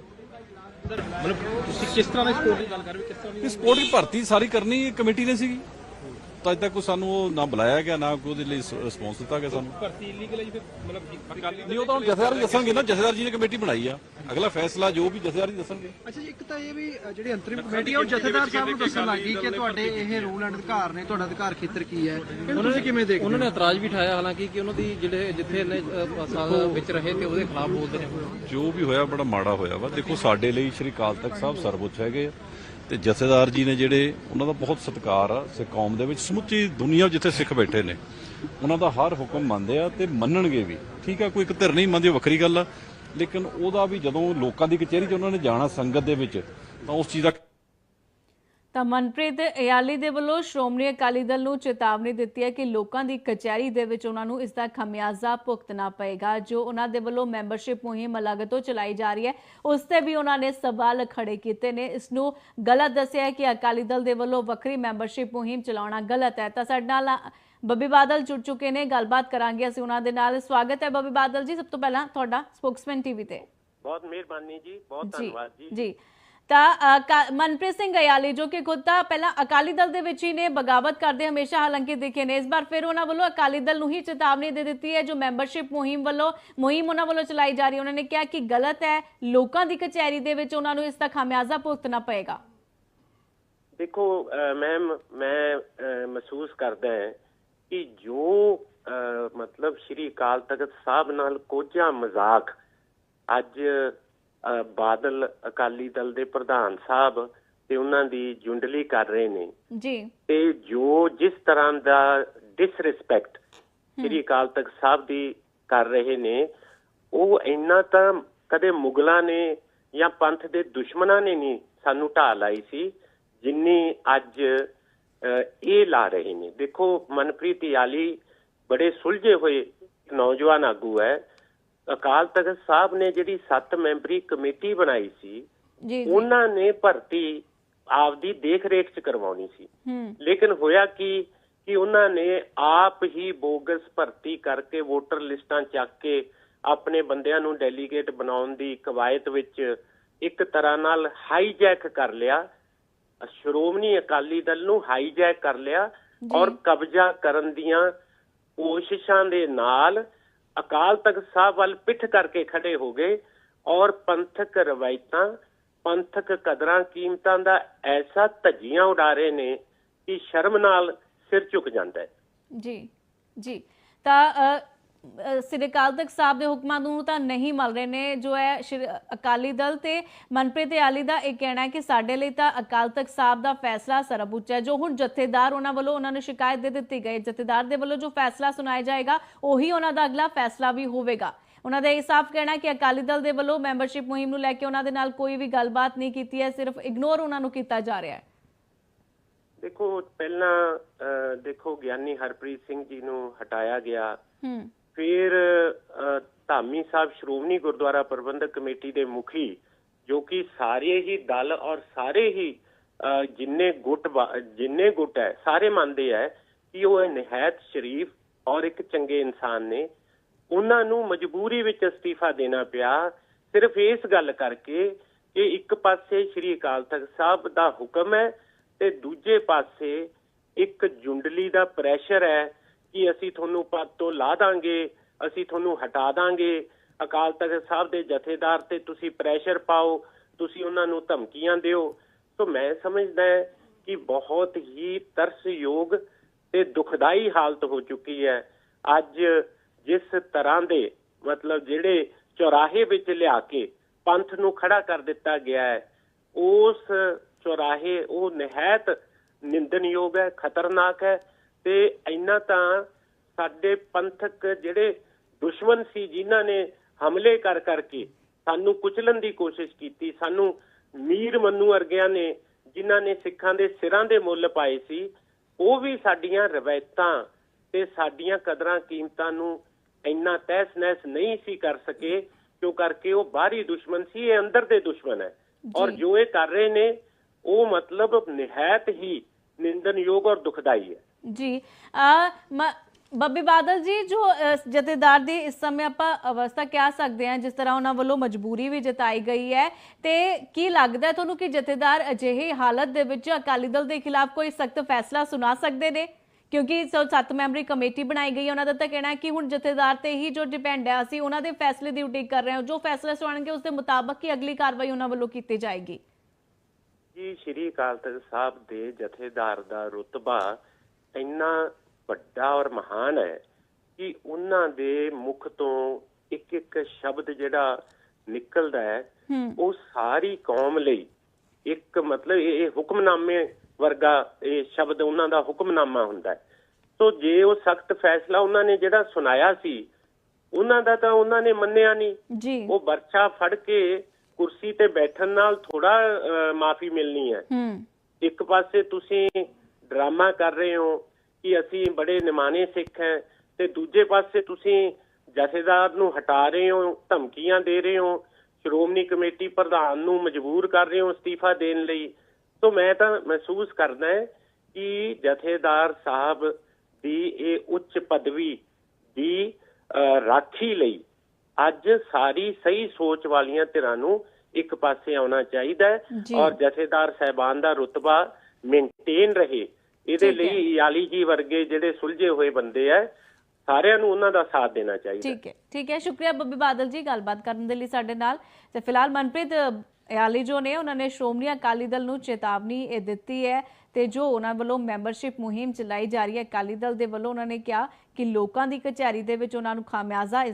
Speaker 1: ਮਤਲਬ ਤੁਸੀਂ ਕਿਸ ਤਰ੍ਹਾਂ ਦੀ ਸਪੋਰਟ ਦੀ ਗੱਲ ਕਰ ਰਹੇ ਹੋ? ਕਿਸ ਤਰ੍ਹਾਂ ਦੀ
Speaker 2: ਇਹ ਸਪੋਰਟ ਦੀ ਭਰਤੀ ਸਾਰੀ ਕਰਨੀ ਕਮੇਟੀ ਨੇ ਸੀਗੀ। ਤਾਂ ਅੱਜ ਤੱਕ ਕੋਈ ਸਾਨੂੰ ਉਹ ਨਾ ਬੁਲਾਇਆ ਗਿਆ ਨਾ ਕੋਈ ਉਹਦੇ ਲਈ ਰਿਸਪੌਂਸ ਦਿੱਤਾ ਗਿਆ ਸਾਨੂੰ।
Speaker 1: ਭਰਤੀ ਇਲੀਗਲ ਹੈ ਜੀ ਫਿਰ ਮਤਲਬ ਅਕਾਲੀ
Speaker 2: ਨਹੀਂ ਉਹ ਤਾਂ ਹੁਣ ਜਥੇਦਾਰ ਜੀ ਦੱਸਣਗੇ ਨਾ ਜਥੇਦਾਰ ਜੀ ਨੇ ਕਮੇਟੀ ਬਣਾਈ ਆ। ਅਗਲਾ ਫੈਸਲਾ ਜੋ ਵੀ ਜਥੇਦਾਰ ਜੀ ਦੱਸਣਗੇ।
Speaker 3: ਅੱਛਾ ਜੀ ਇੱਕ ਤਾਂ ਇਹ ਵੀ ਜਿਹੜੀ ਅੰਤਰਿਮ ਕਮੇਟੀ ਹੈ ਉਹ ਜਥੇਦਾਰ ਸਾਹਿਬ ਨੂੰ ਦੱਸਣ ਲੱਗੀ ਕਿ ਤੁਹਾਡੇ ਇਹ ਰੂਲ ਐਂਡ ਅਧਿਕਾਰ ਨੇ ਤੁਹਾਡਾ ਅਧਿਕਾਰ ਖੇਤਰ ਕੀ ਹੈ? ਉਹਨਾਂ ਨੇ ਕਿਵੇਂ ਦੇਖਦੇ
Speaker 4: ਉਹਨਾਂ ਨੇ ਇਤਰਾਜ਼ ਵੀ ਉਠਾਇਆ ਹਾਲਾਂਕਿ ਕਿ ਉਹਨਾਂ ਦੀ ਜਿਹੜੇ ਜਿੱਥੇ ਇਹਨੇ ਅ, ਸਾਲ ਵਿੱਚ ਰਹੇ ਤੇ ਉਹਦੇ ਖਿਲਾਫ ਬੋਲਦੇ ਨੇ।
Speaker 2: ਜੋ ਵੀ ਹੋਇਆ ਬੜਾ ਮਾੜਾ ਹੋਇਆ ਵਾ। ਦੇਖੋ ਸਾਡੇ ਲਈ ਸ਼੍ਰੀ ਅਕਾਲ ਤਖਤ ਸਾਹਿਬ ਸਰਵਉੱਚ ਹੈਗੇ ਆ। ਤੇ ਜਥੇਦਾਰ ਜੀ ਨੇ ਜਿਹੜੇ, ਉਹਨਾਂ ਦਾ ਬਹੁਤ ਸਤਿਕਾਰ ਆ ਸਿੱਖ ਕੌਮ ਦੇ ਵਿੱਚ। ਸਮੁੱਚੀ ਦੁਨੀਆ ਜਿੱਥੇ ਸਿੱਖ ਬੈਠੇ ਨੇ, ਉਹਨਾਂ ਦਾ ਹਰ ਹੁਕਮ ਮੰਨਦੇ ਆ ਤੇ ਮੰਨਣਗੇ ਵੀ। ਠੀਕ ਆ, ਕੋਈ ਇੱਕ ਧਿਰ ਨਹੀਂ ਮੰਨਦੇ, ਉਹ ਵੱਖਰੀ ਗੱਲ ਆ। ਲੇਕਿਨ ਉਹਦਾ ਵੀ ਜਦੋਂ ਲੋਕਾਂ ਦੀ ਕਚਹਿਰੀ 'ਚ ਉਹਨਾਂ ਨੇ ਜਾਣਾ ਸੰਗਤ ਦੇ ਵਿੱਚ, ਤਾਂ ਉਸ ਚੀਜ਼ ਦਾ
Speaker 5: ਤਾਂ ਮਨਪ੍ਰੀਤ ਇਆਲੀ ਦੇ ਵੱਲੋਂ ਸ਼੍ਰੋਮਣੀ ਅਕਾਲੀ ਦਲ ਨੂੰ ਚੇਤਾਵਨੀ ਦਿੱਤੀ ਹੈ ਕਿ ਲੋਕਾਂ ਦੀ ਕਚਹਿਰੀ ਦੇ ਵਿੱਚ ਉਹਨਾਂ ਨੂੰ ਇਸ ਦਾ ਖਮਿਆਜ਼ਾ ਭੁਗਤਣਾ ਪਏਗਾ। ਜੋ ਉਹਨਾਂ ਦੇ ਵੱਲੋਂ ਮੈਂਬਰਸ਼ਿਪ ਮੁਹਿੰਮ ਅਲੱਗ ਤੋਂ ਚਲਾਈ ਜਾ ਰਹੀ ਹੈ ਉਸ ਤੇ ਵੀ ਉਹਨਾਂ ਨੇ ਸਵਾਲ ਖੜੇ ਕੀਤੇ ਨੇ। ਇਸ ਨੂੰ ਗਲਤ ਦੱਸਿਆ ਹੈ ਕਿ ਅਕਾਲੀ ਦਲ ਦੇ ਵੱਲੋਂ ਵੱਖਰੀ ਮੈਂਬਰਸ਼ਿਪ ਮੁਹਿੰਮ ਚਲਾਉਣਾ ਗਲਤ ਹੈ। ਤਾਂ ਸਾਡੇ ਨਾਲ ਬੱਬੀ ਬਾਦਲ ਜੁੜ ਚੁੱਕੇ ਨੇ। ਗੱਲਬਾਤ ਕਰਾਂਗੇ ਅਸੀਂ ਉਹਨਾਂ ਦੇ ਨਾਲ। ਸਵਾਗਤ ਹੈ ਬੱਬੀ ਬਾਦਲ ਜੀ। ਸਭ ਤੋਂ ਪਹਿਲਾਂ ਤੁਹਾਡਾ ਸਪੋਕਸਮੈਨ ਟੀਵੀ ਤੇ।
Speaker 6: ਬਹੁਤ ਮਿਹਰਬਾਨੀ ਜੀ। ਬਹੁਤ ਧੰਨਵਾਦ ਜੀ।
Speaker 5: ਜੀ। ਤਾਂ ਅ, ਮਨਪ੍ਰੀਤ ਸਿੰਘ ਅਯਾਲੀ ਜੋ ਕਿ ਖੁਦ ਤਾਂ ਪਹਿਲਾਂ ਅਕਾਲੀ ਦਲ ਦੇ ਵਿੱਚ ਹੀ ਨੇ ਬਗਾਵਤ ਕਰਦੇ ਹਮੇਸ਼ਾ ਹਾਲਾਂਕਿ ਦਿਖੇ ਨੇ। ਇਸ ਵਾਰ ਫਿਰ ਉਹਨਾਂ ਵੱਲੋਂ ਅਕਾਲੀ ਦਲ ਨੂੰ ਹੀ ਚੇਤਾਵਨੀ ਦੇ ਦਿੱਤੀ ਹੈ ਜੋ ਮੈਂਬਰਸ਼ਿਪ ਮੁਹਿੰਮ ਵੱਲੋਂ ਮੁਹਿੰਮ ਉਹਨਾਂ ਵੱਲੋਂ ਚਲਾਈ ਜਾ ਰਹੀ ਉਹਨਾਂ ਨੇ ਕਿਹਾ ਕਿ ਗਲਤ ਹੈ ਲੋਕਾਂ ਦੀ ਕਚਹਿਰੀ ਦੇ ਵਿੱਚ ਉਹਨਾਂ ਨੂੰ ਇਸ ਦਾ ਖਾਮਿਆਜ਼ਾ ਭੁਗਤਣਾ ਪਏਗਾ।
Speaker 6: ਦੇਖੋ ਮੈਮ ਮੈਂ ਮਹਿਸੂਸ ਕਰਦਾ ਹਾਂ ਕਿ ਜੋ ਮਤਲਬ ਸ਼੍ਰੀ ਅਕਾਲ ਤਖਤ ਸਾਹਿਬ ਨਾਲ ਕੋਝਾ ਮਜ਼ਾਕ ਅੱਜ ਬਾਦਲ ਅਕਾਲੀ ਦਲ ਦੇ ਪ੍ਰਧਾਨ ਸਾਹਿਬ ਤੇ ਉਹਨਾਂ ਦੀ ਜੁੰਡਲੀ ਕਰ ਰਹੇ ਨੇ।
Speaker 5: ਜੀ।
Speaker 6: ਤੇ ਜੋ ਜਿਸ ਤਰ੍ਹਾਂ ਦਾ ਡਿਸਰਿਸਪੈਕਟ ਸ਼੍ਰੀ ਅਕਾਲ ਤਖਤ ਸਾਹਿਬ ਦੀ ਕਰ ਰਹੇ ਨੇ ਉਹ ਇੰਨਾ ਤਾਂ ਕਦੇ ਮੁਗਲਾਂ ਨੇ ਜਾਂ ਪੰਥ ਦੇ ਦੁਸ਼ਮਣਾਂ ਨੇ ਨਹੀਂ ਸਾਨੂੰ ਢਾਹ ਲਾਈ ਸੀ ਜਿੰਨੀ ਅੱਜ ਇਹ ਲਾ ਰਹੇ ਨੇ। ਦੇਖੋ ਮਨਪ੍ਰੀਤ ਯਾਲੀ ਬੜੇ ਸੁਲਝੇ ਹੋਏ ਨੌਜਵਾਨ ਆਗੂ ਹੈ। ਅਕਾਲ ਤਖਤ ਸਾਹਿਬ ਨੇ ਜਿਹੜੀ 7 ਮੈਂਬਰੀ ਕਮੇਟੀ ਬਣਾਈ ਸੀ
Speaker 5: ਜੀ
Speaker 6: ਉਹਨਾਂ ਨੇ ਭਰਤੀ ਆਪਦੀ ਦੇਖ ਰੇਖ ਚ ਕਰਵਾਉਣੀ ਸੀ। ਲੇਕਿਨ ਹੋਇਆ ਕੀ ਕਿ ਉਹਨਾਂ ਨੇ ਆਪ ਹੀ ਬੋਗਸ ਭਰਤੀ ਕਰਕੇ ਵੋਟਰ ਲਿਸਟਾਂ ਚੱਕ ਕੇ ਆਪਣੇ ਬੰਦਿਆਂ ਨੂੰ ਡੈਲੀਗੇਟ ਬਣਾਉਣ ਦੀ ਕਵਾਇਤ ਵਿੱਚ ਇੱਕ ਤਰ੍ਹਾਂ ਨਾਲ ਹਾਈਜੈਕ ਕਰ ਲਿਆ। ਸ਼੍ਰੋਮਣੀ ਅਕਾਲੀ ਦਲ ਨੂੰ ਹਾਈਜੈਕ ਕਰ ਲਿਆ ਔਰ ਕਬਜ਼ਾ ਕਰਨ ਦੀਆਂ ਕੋਸ਼ਿਸ਼ਾਂ ਦੇ ਨਾਲ ਅਕਾਲ ਤਖਤ ਸਾਹਿਬ ਵੱਲ ਪਿੱਠ ਕਰਕੇ ਖੜੇ ਹੋ ਗਏ ਔਰ ਪੰਥਕ ਰਵਾਇਤਾਂ, ਪੰਥਕ ਕਦਰਾਂ, ਕੀਮਤਾਂ ਦਾ ਐਸਾ ਧੱਜੀਆਂ ਉਡਾ ਰਹੇ ਨੇ ਕਿ ਸ਼ਰਮ ਨਾਲ ਸਿਰ ਝੁਕ ਜਾਂਦਾ ਹੈ।
Speaker 5: ਜੀ ਜੀ। ਤਾਂ ਸ੍ਰੀ ਅਕਾਲ ਤਖਤ ਸਾਹਿਬ ਦੇ ਹੁਕਮਾਂ ਨੂੰ ਤਾਂ ਨਹੀਂ ਮੰਨ ਰਹੇ ਨੇ ਜੋ ਹੈ ਅਕਾਲੀ ਦਲ ਤੇ ਮਨਪ੍ਰੀਤ ਆਲੀ ਦਾ ਇਹ ਕਹਿਣਾ ਹੈ ਕਿ ਸਾਡੇ ਲਈ ਤਾਂ ਅਕਾਲ ਤਖਤ ਸਾਹਿਬ ਦਾ ਫੈਸਲਾ ਸਰਬਉੱਚ ਹੈ। ਜੋ ਹੁਣ ਜਥੇਦਾਰ ਉਹਨਾਂ ਵੱਲੋਂ ਉਹਨਾਂ ਨੂੰ ਸ਼ਿਕਾਇਤ ਦੇ ਦਿੱਤੀ ਗਈ ਜਥੇਦਾਰ ਦੇ ਵੱਲੋਂ ਜੋ ਫੈਸਲਾ ਸੁਣਾਇਆ ਜਾਏਗਾ ਉਹੀ ਉਹਨਾਂ ਦਾ ਅਗਲਾ ਫੈਸਲਾ ਵੀ ਹੋਵੇਗਾ। ਉਹਨਾਂ ਦਾ ਇਹ ਸਾਫ਼ ਕਹਿਣਾ ਕਿ ਅਕਾਲੀ ਦਲ ਦੇ ਵੱਲੋਂ ਮੈਂਬਰਸ਼ਿਪ ਮੁਹਿੰਮ ਨੂੰ ਲੈ ਕੇ ਉਹਨਾਂ ਦੇ ਨਾਲ ਕੋਈ ਵੀ ਗੱਲਬਾਤ ਨਹੀਂ ਕੀਤੀ ਹੈ ਸਿਰਫ ਇਗਨੋਰ ਉਹਨਾਂ ਨੂੰ ਕੀਤਾ ਜਾ ਰਿਹਾ ਹੈ।
Speaker 6: ਦੇਖੋ ਪਹਿਲਾਂ ਦੇਖੋ ਗਿਆਨੀ ਹਰਪ੍ਰੀਤ ਸਿੰਘ ਜੀ ਨੂੰ ਹਟਾਇਆ ਗਿਆ।
Speaker 5: ਹੂੰ।
Speaker 6: ਫਿਰ ਅਹ, ਧਾਮੀ ਸਾਹਿਬ ਸ਼੍ਰੋਮਣੀ ਗੁਰਦੁਆਰਾ ਪ੍ਰਬੰਧਕ ਕਮੇਟੀ ਦੇ ਮੁਖੀ ਜੋ ਕਿ ਸਾਰੇ ਹੀ ਦਲ ਔਰ ਸਾਰੇ ਹੀ ਜਿੰਨੇ ਗੁੱਟ ਜਿੰਨੇ ਗੁੱਟ ਹੈ ਸਾਰੇ ਮੰਨਦੇ ਹੈ ਕਿ ਉਹ ਨਿਹਾਇਤ ਸ਼ਰੀਫ ਔਰ ਇੱਕ ਚੰਗੇ ਇਨਸਾਨ ਨੇ। ਉਹਨਾਂ ਨੂੰ ਮਜਬੂਰੀ ਵਿੱਚ ਅਸਤੀਫਾ ਦੇਣਾ ਪਿਆ। ਸਿਰਫ ਇਸ ਗੱਲ ਕਰਕੇ ਕਿ ਇੱਕ ਪਾਸੇ ਸ੍ਰੀ ਅਕਾਲ ਤਖਤ ਸਾਹਿਬ ਦਾ ਹੁਕਮ ਹੈ ਤੇ ਦੂਜੇ ਪਾਸੇ ਇੱਕ ਜੁੰਡਲੀ ਦਾ ਪ੍ਰੈਸ਼ਰ ਹੈ ਕਿ ਅਸੀਂ ਤੁਹਾਨੂੰ ਪਦ ਤੋਂ ਲਾ ਦਾਂਗੇ, ਅਸੀਂ ਤੁਹਾਨੂੰ ਹਟਾ ਦਾਂਗੇ। ਅਕਾਲ ਤਖਤ ਸਾਹਿਬ ਦੇ ਜਥੇਦਾਰ ਤੇ ਤੁਸੀਂ ਪ੍ਰੈਸ਼ਰ ਪਾਓ, ਤੁਸੀਂ ਉਹਨਾਂ ਨੂੰ ਧਮਕੀਆਂ ਦਿਓ। ਸੋ ਮੈਂ ਸਮਝਦਾ ਕਿ ਬਹੁਤ ਹੀ ਤਰਸਯੋਗ ਤੇ ਦੁਖਦਾਈ ਹਾਲਤ ਹੋ ਚੁੱਕੀ ਹੈ। ਅੱਜ ਜਿਸ ਤਰ੍ਹਾਂ ਦੇ ਮਤਲਬ ਜਿਹੜੇ ਚੌਰਾਹੇ ਵਿੱਚ ਲਿਆ ਕੇ ਪੰਥ ਨੂੰ ਖੜਾ ਕਰ ਦਿੱਤਾ ਗਿਆ ਹੈ, ਉਸ ਚੌਰਾਹੇ ਉਹ ਨਿਹਾਇਤ ਨਿੰਦਨਯੋਗ ਹੈ, ਖਤਰਨਾਕ ਹੈ। ਤੇ ਇੰਨਾ ਤਾਂ ਸਾਡੇ ਪੰਥਕ ਜਿਹੜੇ ਦੁਸ਼ਮਣ ਸੀ ਜਿਨ੍ਹਾਂ ਨੇ ਹਮਲੇ ਕਰ ਕਰਕੇ ਸਾਨੂੰ ਕੁਚਲਣ ਦੀ ਕੋਸ਼ਿਸ਼ ਕੀਤੀ ਸਾਨੂੰ ਮੀਰ ਮੰਨੂ ਵਰਗਿਆਂ ਨੇ ਜਿਨ੍ਹਾਂ ਨੇ ਸਿੱਖਾਂ ਦੇ ਸਿਰਾਂ ਦੇ ਮੁੱਲ ਪਾਏ ਸੀ ਉਹ ਵੀ ਸਾਡੀਆਂ ਰਵਾਇਤਾਂ ਤੇ ਸਾਡੀਆਂ ਕਦਰਾਂ ਕੀਮਤਾਂ ਨੂੰ ਇੰਨਾ ਤਹਿਸ ਨਹਿਸ ਨਹੀਂ ਸੀ ਕਰ ਸਕੇ ਕਿਉਂ ਕਰਕੇ ਉਹ ਬਾਹਰੀ ਦੁਸ਼ਮਣ ਸੀ ਇਹ ਅੰਦਰ ਦੇ ਦੁਸ਼ਮਣ ਹੈ। ਔਰ ਜੋ ਇਹ ਕਰ ਰਹੇ ਨੇ ਉਹ ਮਤਲਬ ਨਿਹਾਇਤ ਹੀ ਨਿੰਦਨਯੋਗ ਔਰ ਦੁਖਦਾਈ ਹੈ।
Speaker 5: ਜੀ ਅ, ਬੱਬੀ ਬਾਦਲ ਜੀ ਜੋ ਜਥੇਦਾਰ ਦੀ ਇਸ ਸਮੇਂ ਆਪਾਂ ਅਵਸਥਾ ਕਹਿ ਸਕਦੇ ਹਾਂ ਜਿਸ ਤਰ੍ਹਾਂ ਉਹਨਾਂ ਵੱਲੋਂ ਮਜਬੂਰੀ ਵੀ ਜਤਾਈ ਗਈ ਹੈ ਤੇ ਕੀ ਲੱਗਦਾ ਤੁਹਾਨੂੰ ਕਿ ਜਥੇਦਾਰ ਅਜਿਹੀ ਹਾਲਤ ਦੇ ਵਿੱਚ ਅਕਾਲੀ ਦਲ ਦੇ ਖਿਲਾਫ ਕੋਈ ਸਖਤ ਫੈਸਲਾ ਸੁਣਾ ਸਕਦੇ ਨੇ? ਕਿਉਂਕਿ ਸੱਤ ਮੈਂਬਰੀ ਕਮੇਟੀ ਬਣਾਈ ਗਈ ਹੈ ਉਹਨਾਂ ਦਾ ਤਾਂ ਕਹਿਣਾ ਹੈ ਕਿ ਹੁਣ ਜਥੇਦਾਰ ਤੇ ਹੀ ਜੋ ਡਿਪੈਂਡ ਹੈ ਅਸੀਂ ਉਹਨਾਂ ਦੇ ਫੈਸਲੇ ਦੀ ਉਡੀਕ ਕਰ ਰਹੇ ਹਾਂ। ਜੋ ਫੈਸਲਾ ਸੁਣਾਣਗੇ ਉਸ ਦੇ ਮੁਤਾਬਕ ਹੀ ਅਗਲੀ ਕਾਰਵਾਈ ਉਹਨਾਂ ਵੱਲੋਂ ਕੀਤੀ ਜਾਏਗੀ।
Speaker 6: ਜੀ ਸ਼੍ਰੀ ਅਕਾਲ ਤਖਤ ਸਾਹਿਬ ਦੇ ਜਥੇਦਾਰ ਦਾ ਰੁਤਬਾ ਇੰਨਾ ਵੱਡਾ ਔਰ ਮਹਾਨ ਹੈ ਕਿ ਉਹਨਾਂ ਦੇ ਮੁਖ ਤੋਂ ਇੱਕ ਇੱਕ ਸ਼ਬਦ ਜਿਹੜਾ ਨਿਕਲਦਾ ਹੈ ਉਹ ਸਾਰੀ ਕੌਮ ਲਈ ਇੱਕ ਮਤਲਬ ਇਹ ਹੁਕਮਨਾਮੇ ਵਰਗਾ ਇਹ ਸ਼ਬਦ ਉਹਨਾਂ ਦਾ ਹੁਕਮਨਾਮਾ ਹੁੰਦਾ ਹੈ। ਸੋ ਜੇ ਉਹ ਸਖਤ ਫੈਸਲਾ ਉਹਨਾਂ ਨੇ ਜਿਹੜਾ ਸੁਣਾਇਆ ਸੀ ਉਹਨਾਂ ਦਾ ਤਾਂ ਉਹਨਾਂ ਨੇ ਮੰਨਿਆ ਨਹੀਂ।
Speaker 5: ਜੀ।
Speaker 6: ਉਹ ਵਰਛਾ ਫੜ ਕੇ ਕੁਰਸੀ ਤੇ ਬੈਠਣ ਨਾਲ ਥੋੜਾ ਮਾਫੀ ਮਿਲਣੀ ਹੈ।
Speaker 5: ਹੂੰ।
Speaker 6: ਇੱਕ ਪਾਸੇ ਤੁਸੀਂ ਡਰਾਮਾ ਕਰ ਰਹੇ ਹੋ ਕਿ ਅਸੀਂ ਬੜੇ ਨਿਮਾਣੇ ਸਿੱਖ ਹਾਂ ਤੇ ਦੂਜੇ ਪਾਸੇ ਤੁਸੀਂ ਜਥੇਦਾਰ ਨੂੰ ਹਟਾ ਰਹੇ ਹੋ ਧਮਕੀਆਂ ਦੇ ਰਹੇ ਹੋ ਸ਼੍ਰੋਮਣੀ ਕਮੇਟੀ ਪ੍ਰਧਾਨ ਨੂੰ ਮਜਬੂਰ ਕਰ ਰਹੇ ਹੋ ਅਸਤੀਫਾ ਦੇਣ ਲਈ ਸੋ ਮੈਂ ਤਾਂ ਮਹਿਸੂਸ ਕਰਦਾ ਹਾਂ ਕਿ ਜਥੇਦਾਰ ਸਾਹਿਬ ਦੀ ਇਹ ਉੱਚ ਪਦਵੀ ਦੀ ਰਾਖੀ ਲਈ ਅੱਜ ਸਾਰੀ ਸਹੀ ਸੋਚ ਵਾਲੀਆਂ ਧਿਰਾਂ ਨੂੰ ਇੱਕ ਪਾਸੇ ਆਉਣਾ ਚਾਹੀਦਾ ਹੈ। ਔਰ ਜਥੇਦਾਰ ਸਹਿਬਾਨ ਦਾ ਰੁਤਬਾ ਮੇਨਟੇਨ ਰਹੇ। ਇਹਦੇ। ਲਈ ਯਾਲੀ ਜੀ ਵਰਗੇ ਜਿਹੜੇ ਸੁਲਝੇ ਹੋਏ ਬੰਦੇ ਆ ਸਾਰਿਆਂ ਨੂੰ ਉਹਨਾਂ ਦਾ ਸਾਥ ਦੇਣਾ ਚਾਹੀਦਾ।
Speaker 5: ਠੀਕ ਹੈ ਠੀਕ ਹੈ। ਸ਼ੁਕਰੀਆ ਬੱਬੀ ਬਾਦਲ ਜੀ ਗੱਲਬਾਤ ਕਰਨ ਦੇ ਲਈ ਸਾਡੇ ਨਾਲ। ਤੇ ਫਿਲਹਾਲ ਮਨਪ੍ਰੀਤ ਇਆਲੀ ਜੋ ਨੇ ਉਹਨਾਂ ਨੇ ਸ਼੍ਰੋਮਣੀ ਅਕਾਲੀ ਦਲ ਨੂੰ ਚੇਤਾਵਨੀ ਇਹ ਦਿੱਤੀ ਹੈ ਤੇ ਜੋ ਉਹਨਾਂ ਵੱਲੋਂ ਮੈਂਬਰਸ਼ਿਪ ਮੁਹਿੰਮ ਚਲਾਈ ਜਾ ਰਹੀ ਹੈ ਅਕਾਲੀ ਦਲ ਦੇ ਵੱਲੋਂ ਉਹਨਾਂ ਨੇ ਕਿਹਾ ਕਿ ਲੋਕਾਂ ਦੀ ਕਚਹਿਰੀ ਦੇ ਵਿੱਚ ਉਹਨਾਂ ਨੂੰ ਖਾਮਿਆਜ਼ਾ